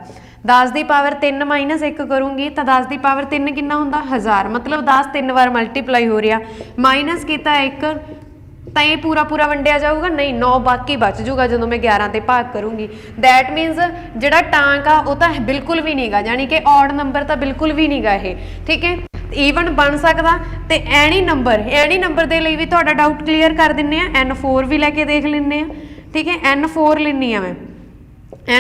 10 ਦੀ ਪਾਵਰ 3 1 ਕਰੂੰਗੀ ਤਾਂ 10 ਦੀ ਪਾਵਰ 3 ਕਿੰਨਾ ਹੁੰਦਾ? 1000 ਮਤਲਬ 10 ਤਿੰਨ ਵਾਰ ਮਲਟੀਪਲਾਈ ਹੋ ਰਿਹਾ। ਮਾਈਨਸ ਕੀਤਾ 1 ਤਾਂ ਇਹ ਪੂਰਾ ਪੂਰਾ ਵੰਡਿਆ ਜਾਊਗਾ? ਨਹੀਂ 9 ਬਾਕੀ ਬਚ ਜਾਊਗਾ ਜਦੋਂ ਮੈਂ 11 ਤੇ ਭਾਗ ਕਰੂੰਗੀ। ਥੈਟ ਮੀਨਸ ਜਿਹੜਾ ਟਾਂਕ ਆ, ਉਹ ਤਾਂ ਬਿਲਕੁਲ ਵੀ ਨਹੀਂਗਾ ਯਾਨੀ ਕਿ ਔਡ ਨੰਬਰ ਤਾਂ ਬਿਲਕੁਲ ਵੀ ਨਹੀਂਗਾ ਇਹ। ਠੀਕ ਹੈ? ਈਵਨ ਬਣ ਸਕਦਾ ਤੇ ਐਨੀ ਨੰਬਰ ਐਨੀ ਨੰਬਰ ਦੇ ਲਈ ਵੀ ਤੁਹਾਡਾ ਡਾਊਟ ਕਲੀਅਰ ਕਰ ਦਿੰਨੇ ਆ n4 ਵੀ ਲੈ ਕੇ ਦੇਖ ਲੈਂਦੇ ਆ, ਠੀਕ ਹੈ? N4 ਲੈਣੀ ਆ ਮੈਂ।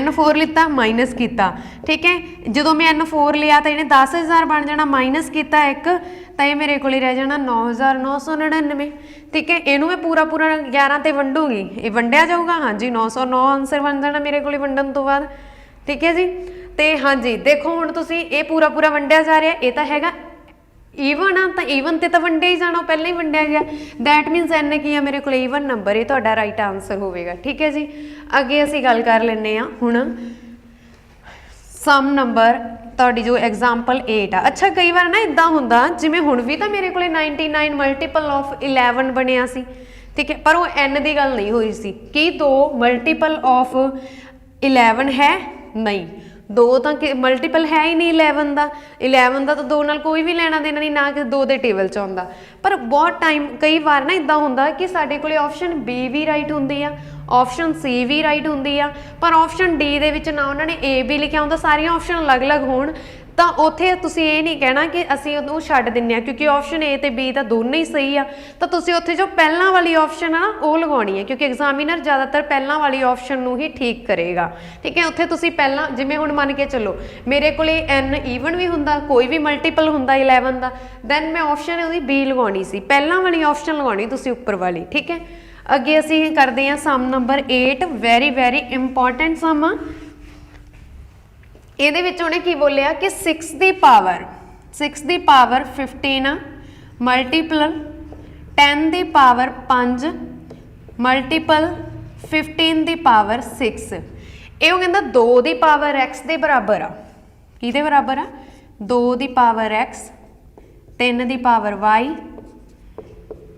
N4 ਲਿੱਤਾ ਮਾਈਨਸ ਕੀਤਾ। ਠੀਕ ਹੈ? ਜਦੋਂ ਮੈਂ n4 ਲਿਆ ਤਾਂ ਇਹਨੇ 10000 ਬਣ ਜਾਣਾ ਮਾਈਨਸ ਕੀਤਾ 1 ਤਾਂ ਇਹ ਮੇਰੇ ਕੋਲੇ ਰਹਿ ਜਾਣਾ 9999 ਠੀਕ ਹੈ? ਇਹਨੂੰ ਮੈਂ ਪੂਰਾ ਪੂਰਾ 11 ਤੇ ਵੰਡੂਗੀ। ਇਹ ਵੰਡਿਆ ਜਾਊਗਾ? ਹਾਂਜੀ 909 ਆਨਸਰ ਬਣ ਜਾਣਾ ਮੇਰੇ ਕੋਲ ਵੰਡਣ ਤੋਂ ਬਾਅਦ। ਠੀਕ ਹੈ ਜੀ? ਤੇ ਹਾਂਜੀ, ਦੇਖੋ ਹੁਣ ਤੁਸੀਂ, ਇਹ ਪੂਰਾ ਪੂਰਾ ਵੰਡਿਆ ਜਾ ਰਿਹਾ, ਇਹ ਤਾਂ ਹੈਗਾ ਈਵਨ ਆ, ਤਾਂ ਈਵਨ ਤੇ ਤਾਂ ਵੰਡਿਆ ਹੀ ਜਾਣਾ ਪਹਿਲਾਂ ਹੀ ਵੰਡਿਆ ਗਿਆ। ਦੈਟ ਮੀਨਸ ਐਨ ਕੀ ਆ, ਮੇਰੇ ਕੋਲ ਈਵਨ ਨੰਬਰ ਇਹ ਤੁਹਾਡਾ ਰਾਈਟ ਆਨਸਰ ਹੋਵੇਗਾ। ਠੀਕ ਹੈ ਜੀ? ਅੱਗੇ ਅਸੀਂ ਗੱਲ ਕਰ ਲੈਂਦੇ ਆ ਹੁਣ। ਸਮ ਨੰਬਰ ਤੁਹਾਡੀ ਜੋ ਐਗਜ਼ਾਮਪਲ 8 ਆ। ਅੱਛਾ, ਕਈ ਵਾਰ ਨਾ ਇਦਾਂ ਹੁੰਦਾ, ਜਿਵੇਂ ਹੁਣ ਵੀ ਤਾਂ ਮੇਰੇ ਕੋਲੇ 99 ਮਲਟੀਪਲ ਆਫ 11 ਬਣਿਆ ਸੀ। ਠੀਕ ਹੈ, ਪਰ ਉਹ n ਦੀ ਗੱਲ ਨਹੀਂ ਹੋਈ ਸੀ। ਕੀ 2 ਮਲਟੀਪਲ ਆਫ 11 ਹੈ? ਨਹੀਂ। ਦੋ ਤਾਂ ਕਿ ਮਲਟੀਪਲ ਹੈ ਹੀ ਨਹੀਂ 11 ਦਾ। 11 ਦਾ ਤਾਂ ਦੋ ਨਾਲ ਕੋਈ ਵੀ ਲੈਣਾ ਦੇਣਾ ਨਹੀਂ, ਨਾ ਕਿ ਦੋ ਦੇ ਟੇਬਲ 'ਚ ਆਉਂਦਾ। ਪਰ ਬਹੁਤ ਟਾਈਮ ਕਈ ਵਾਰ ਨਾ ਇਦਾਂ ਹੁੰਦਾ ਕਿ ਸਾਡੇ ਕੋਲੇ ਆਪਸ਼ਨ ਬੀ ਵੀ ਰਾਈਟ ਹੁੰਦੀ ਆ ਆਪਸ਼ਨ ਸੀ ਵੀ ਰਾਈਟ ਹੁੰਦੀ ਆ, ਪਰ ਆਪਸ਼ਨ ਡੀ ਦੇ ਵਿੱਚ ਨਾ ਉਹਨਾਂ ਨੇ ਏ ਵੀ ਲਿਖਿਆ ਹੁੰਦਾ, ਸਾਰੀਆਂ ਆਪਸ਼ਨ ਅਲੱਗ-ਅਲੱਗ ਹੋਣ। ਤਾਂ ਉੱਥੇ ਤੁਸੀਂ ਇਹ ਨਹੀਂ ਕਹਿਣਾ ਕਿ ਅਸੀਂ ਉਹਨੂੰ ਛੱਡ ਦਿੰਨੇ ਆ, ਕਿਉਂਕਿ ਆਪਸ਼ਨ A ਤੇ B ਤਾਂ ਦੋਨੇ ਹੀ ਸਹੀ ਆ। ਤਾਂ ਤੁਸੀਂ ਉੱਥੇ ਜੋ ਪਹਿਲਾਂ ਵਾਲੀ ਆਪਸ਼ਨ ਆ ਨਾ, ਉਹ ਲਗਾਉਣੀ ਹੈ ਕਿਉਂਕਿ ਐਗਜ਼ਾਮੀਨਰ ਜ਼ਿਆਦਾਤਰ ਪਹਿਲਾਂ ਵਾਲੀ ਆਪਸ਼ਨ ਨੂੰ ਹੀ ਠੀਕ ਕਰੇਗਾ। ਠੀਕ ਹੈ, ਉੱਥੇ ਤੁਸੀਂ ਪਹਿਲਾਂ, ਜਿਵੇਂ ਹੁਣ ਮੰਨ ਕੇ ਚੱਲੋ, ਮੇਰੇ ਕੋਲੇ n ਈਵਨ ਵੀ ਹੁੰਦਾ, ਕੋਈ ਵੀ ਮਲਟੀਪਲ ਹੁੰਦਾ 11 ਦਾ ਦੈਨ ਮੈਂ ਆਪਸ਼ਨ ਉਹਦੀ B ਲਗਾਉਣੀ ਸੀ। ਪਹਿਲਾਂ ਵਾਲੀ ਆਪਸ਼ਨ ਲਗਾਉਣੀ ਤੁਸੀਂ ਉੱਪਰ ਵਾਲੀ, ਠੀਕ ਹੈ? ਅੱਗੇ ਅਸੀਂ ਕਰਦੇ ਹਾਂ sum number 8 very very important sum ਆ। ਇਹਦੇ ਵਿੱਚ ਉਹਨੇ ਕੀ ਬੋਲਿਆ ਕਿ 6 ਦੀ ਪਾਵਰ 6 ਦੀ ਪਾਵਰ 15 ਮਲਟੀਪਲ 10 ਦੀ ਪਾਵਰ 5 ਮਲਟੀਪਲ 15 ਦੀ ਪਾਵਰ 6 ਇਹ ਉਹ ਕਹਿੰਦਾ 2 ਦੀ ਪਾਵਰ x ਦੇ ਬਰਾਬਰ ਆ। ਕਿਹਦੇ ਬਰਾਬਰ ਆ? 2 ਦੀ ਪਾਵਰ x 3 ਦੀ ਪਾਵਰ y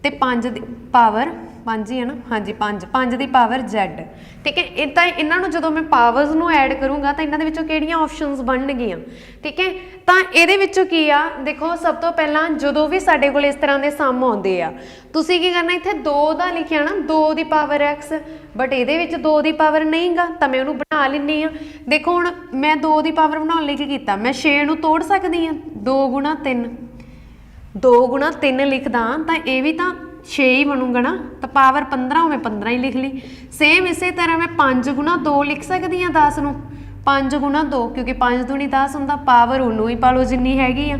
ਤੇ 5 ਦੀ ਪਾਵਰ 5 ਹੀ ਹੈ ਨਾ? ਹਾਂਜੀ 5 5 ਦੀ ਪਾਵਰ z ਠੀਕ ਹੈ, ਇਹ ਤਾਂ ਇਹਨਾਂ ਨੂੰ ਜਦੋਂ ਮੈਂ ਪਾਵਰਸ ਨੂੰ ਐਡ ਕਰੂੰਗਾ ਤਾਂ ਇਹਨਾਂ ਦੇ ਵਿੱਚੋਂ ਕਿਹੜੀਆਂ ਆਪਸ਼ਨਸ ਬਣਨਗੀਆਂ? ਠੀਕ ਹੈ, ਤਾਂ ਇਹਦੇ ਵਿੱਚੋਂ ਕੀ ਆ? ਦੇਖੋ, ਸਭ ਤੋਂ ਪਹਿਲਾਂ ਜਦੋਂ ਵੀ ਸਾਡੇ ਕੋਲ ਇਸ ਤਰ੍ਹਾਂ ਦੇ ਸਮ ਆਉਂਦੇ ਆ, ਤੁਸੀਂ ਕੀ ਕਰਨਾ, ਇੱਥੇ 2 ਦਾ ਲਿਖਿਆ ਨਾ 2 ਦੀ ਪਾਵਰ x ਬਟ ਇਹਦੇ ਵਿੱਚ 2 ਦੀ ਪਾਵਰ ਨਹੀਂਗਾ, ਤਾਂ ਮੈਂ ਉਹਨੂੰ ਬਣਾ ਲੈਣੀ ਆ ਦੇਖੋ, ਹੁਣ ਮੈਂ 2 ਦੀ ਪਾਵਰ ਬਣਾਉਣ ਲਈ ਕੀ ਕੀਤਾ? ਮੈਂ 6 ਨੂੰ ਤੋੜ ਸਕਦੀ ਆ 2 3 2 ਗੁਣਾ 3 ਲਿਖਦਾ ਤਾਂ ਇਹ ਵੀ ਤਾਂ 6 ਹੀ ਬਣੂਗਾ ਨਾ, ਤਾਂ ਪਾਵਰ 15 ਹੋਵੇ 15 ਹੀ ਲਿਖ ਲਈ। ਸੇਮ ਇਸੇ ਤਰ੍ਹਾਂ ਮੈਂ 5 ਗੁਣਾ 2 ਲਿਖ ਸਕਦੀ ਹਾਂ 10 ਨੂੰ। 5 ਗੁਣਾ 2 ਕਿਉਂਕਿ 5 ਦੂਣੀ 10 ਹੁੰਦਾ ਪਾਵਰ ਉਹਨੂੰ ਹੀ ਪਾ ਲਓ ਜਿੰਨੀ ਹੈਗੀ ਆ।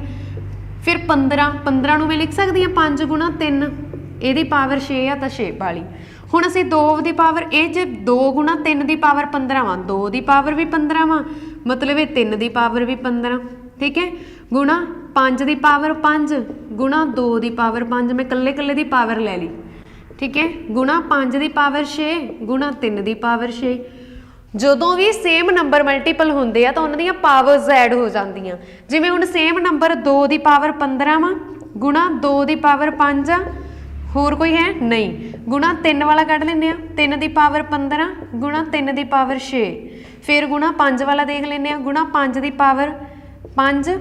ਫਿਰ 15 15 ਨੂੰ ਮੈਂ ਲਿਖ ਸਕਦੀ ਹਾਂ 5 ਗੁਣਾ 3 ਇਹਦੀ ਪਾਵਰ 6 ਆ, ਤਾਂ 6 ਪਾ ਲਈ। ਹੁਣ ਅਸੀਂ 2 ਦੀ ਪਾਵਰ ਇਹ ਜੇ 2 ਗੁਣਾ 3 ਦੀ ਪਾਵਰ 15 ਵਾਂ 2 ਦੀ ਪਾਵਰ ਵੀ 15 ਵਾਂ, ਮਤਲਬ ਇਹ 3 ਦੀ ਪਾਵਰ ਵੀ 15 ਠੀਕ ਹੈ? ਗੁਣਾ 5 ਦੀ ਪਾਵਰ 5 ਗੁਣਾ 2 ਦੀ ਪਾਵਰ 5 ਮੈਂ ਕੱਲੇ ਕੱਲੇ ਦੀ ਪਾਵਰ ਲੈ ਲਈ ਠੀਕ ਹੈ ਗੁਣਾ 5 ਦੀ ਪਾਵਰ 6 ਗੁਣਾ 3 ਦੀ ਪਾਵਰ 6 ਜਦੋਂ ਵੀ ਸੇਮ ਨੰਬਰ ਮਲਟੀਪਲ ਹੁੰਦੇ ਆ ਤਾਂ ਉਹਨਾਂ ਦੀਆਂ ਪਾਵਰਸ ਐਡ ਹੋ ਜਾਂਦੀਆਂ ਜਿਵੇਂ ਹੁਣ ਸੇਮ ਨੰਬਰ 2 ਦੀ ਪਾਵਰ 15 ਵਾ ਗੁਣਾ 2 ਦੀ ਪਾਵਰ 5 ਆ ਹੋਰ ਕੋਈ ਹੈ ਨਹੀਂ ਗੁਣਾ 3 ਵਾਲਾ ਕੱਢ ਲੈਂਦੇ ਆ 3 ਦੀ ਪਾਵਰ 15 ਗੁਣਾ 3 ਦੀ ਪਾਵਰ 6 ਫਿਰ ਗੁਣਾ 5 ਵਾਲਾ ਦੇਖ ਲੈਂਦੇ ਆ ਗੁਣਾ 5 ਦੀ ਪਾਵਰ 5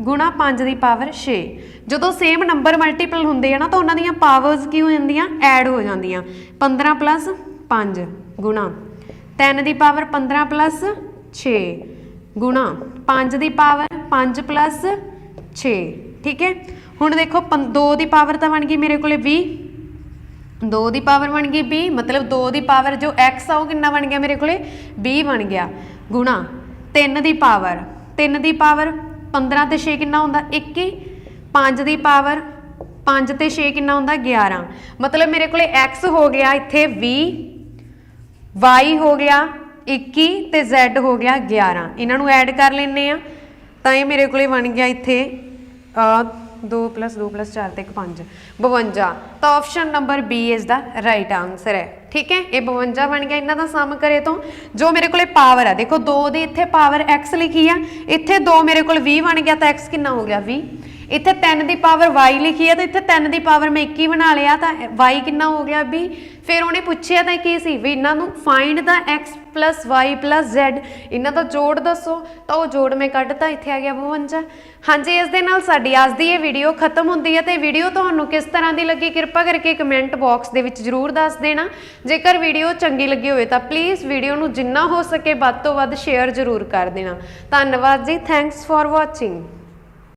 ਗੁਣਾ 5 ਦੀ ਪਾਵਰ 6 ਜਦੋਂ ਸੇਮ ਨੰਬਰ ਮਲਟੀਪਲ ਹੁੰਦੇ ਆ ਨਾ, ਤਾਂ ਉਹਨਾਂ ਦੀਆਂ ਪਾਵਰਸ ਕੀ ਹੋ ਜਾਂਦੀਆਂ? ਐਡ ਹੋ ਜਾਂਦੀਆਂ। 15 5 ਗੁਣਾ। 3 ਦੀ ਪਾਵਰ 15 6 ਗੁਣਾ। 5 ਦੀ ਪਾਵਰ 5 6 ਠੀਕ ਹੈ? ਹੁਣ ਦੇਖੋ 2 ਦੀ ਪਾਵਰ ਤਾਂ ਬਣ ਗਈ ਮੇਰੇ ਕੋਲੇ 20 2 ਦੀ ਪਾਵਰ ਬਣ ਗਈ 20 ਮਤਲਬ 2 ਦੀ ਪਾਵਰ ਜੋ x ਆ, ਉਹ ਕਿੰਨਾ ਬਣ ਗਿਆ ਮੇਰੇ ਕੋਲੇ? 20 ਬਣ ਗਿਆ। ਗੁਣਾ। 3 ਦੀ ਪਾਵਰ। 3 ਦੀ ਪਾਵਰ 15 ਤੇ 6 ਕਿੰਨਾ ਹੁੰਦਾ? 21 5 ਦੀ ਪਾਵਰ 5 ਤੇ 6 ਕਿੰਨਾ ਹੁੰਦਾ? 11 ਮਤਲਬ ਮੇਰੇ ਕੋਲੇ x ਹੋ ਗਿਆ, ਇੱਥੇ 20 y ਹੋ ਗਿਆ 21 ਤੇ z ਹੋ ਗਿਆ 11 ਇਹਨਾਂ ਨੂੰ ਐਡ ਕਰ ਲੈਨੇ ਆ ਤਾਂ ਇਹ ਮੇਰੇ ਕੋਲੇ ਬਣ ਗਿਆ ਇੱਥੇ ਆ 2 2 4 ਤੇ 1 5 52 ਤਾਂ ਆਪਸ਼ਨ ਨੰਬਰ B ਇਸ ਦਾ ਰਾਈਟ ਆਨਸਰ ਹੈ। ਠੀਕ ਹੈ? ਇਹ 52 ਬਣ ਗਿਆ ਇਹਨਾਂ ਦਾ ਸਮ ਕਰੇ ਤੋਂ। ਜੋ ਮੇਰੇ ਕੋਲੇ ਪਾਵਰ ਆ, ਦੇਖੋ 2 ਦੀ ਇੱਥੇ ਪਾਵਰ x ਲਿਖੀ ਆ। ਇੱਥੇ 2 ਮੇਰੇ ਕੋਲ 20 ਬਣ ਗਿਆ ਤਾਂ x ਕਿੰਨਾ ਹੋ ਗਿਆ? 20 ਇੱਥੇ 3 ਦੀ ਪਾਵਰ y ਲਿਖੀ ਹੈ ਤਾਂ ਇੱਥੇ 3 ਦੀ ਪਾਵਰ ਮੈਂ 21 ਬਣਾ ਲਿਆ ਤਾਂ y ਕਿੰਨਾ ਹੋ ਗਿਆ ਵੀ ਫਿਰ ਉਹਨੇ ਪੁੱਛਿਆ ਤਾਂ ਕੀ ਸੀ ਵੀ ਇਹਨਾਂ ਨੂੰ find the x y z, ਇਹਨਾਂ ਦਾ ਜੋੜ ਦੱਸੋ। ਤਾਂ ਉਹ ਜੋੜ ਮੈਂ ਕੱਢਤਾ, ਇੱਥੇ ਆ ਗਿਆ 52 ਹਾਂਜੀ, ਇਸ ਦੇ ਨਾਲ ਸਾਡੀ ਅੱਜ ਦੀ ਇਹ ਵੀਡੀਓ ਖਤਮ ਹੁੰਦੀ ਹੈ ਤੇ ਵੀਡੀਓ ਤੁਹਾਨੂੰ ਕਿਸ ਤਰ੍ਹਾਂ ਦੀ ਲੱਗੀ ਕਿਰਪਾ ਕਰਕੇ ਕਮੈਂਟ ਬਾਕਸ ਦੇ ਵਿੱਚ ਜਰੂਰ ਦੱਸ ਦੇਣਾ। ਜੇਕਰ ਵੀਡੀਓ ਚੰਗੀ ਲੱਗੀ ਹੋਵੇ ਤਾਂ ਪਲੀਜ਼ ਵੀਡੀਓ ਨੂੰ ਜਿੰਨਾ ਹੋ ਸਕੇ ਵੱਧ ਤੋਂ ਵੱਧ ਸ਼ੇਅਰ ਜਰੂਰ ਕਰ ਦੇਣਾ। ਧੰਨਵਾਦ ਜੀ ਥੈਂਕਸ ਫॉर ਵਾਚਿੰਗ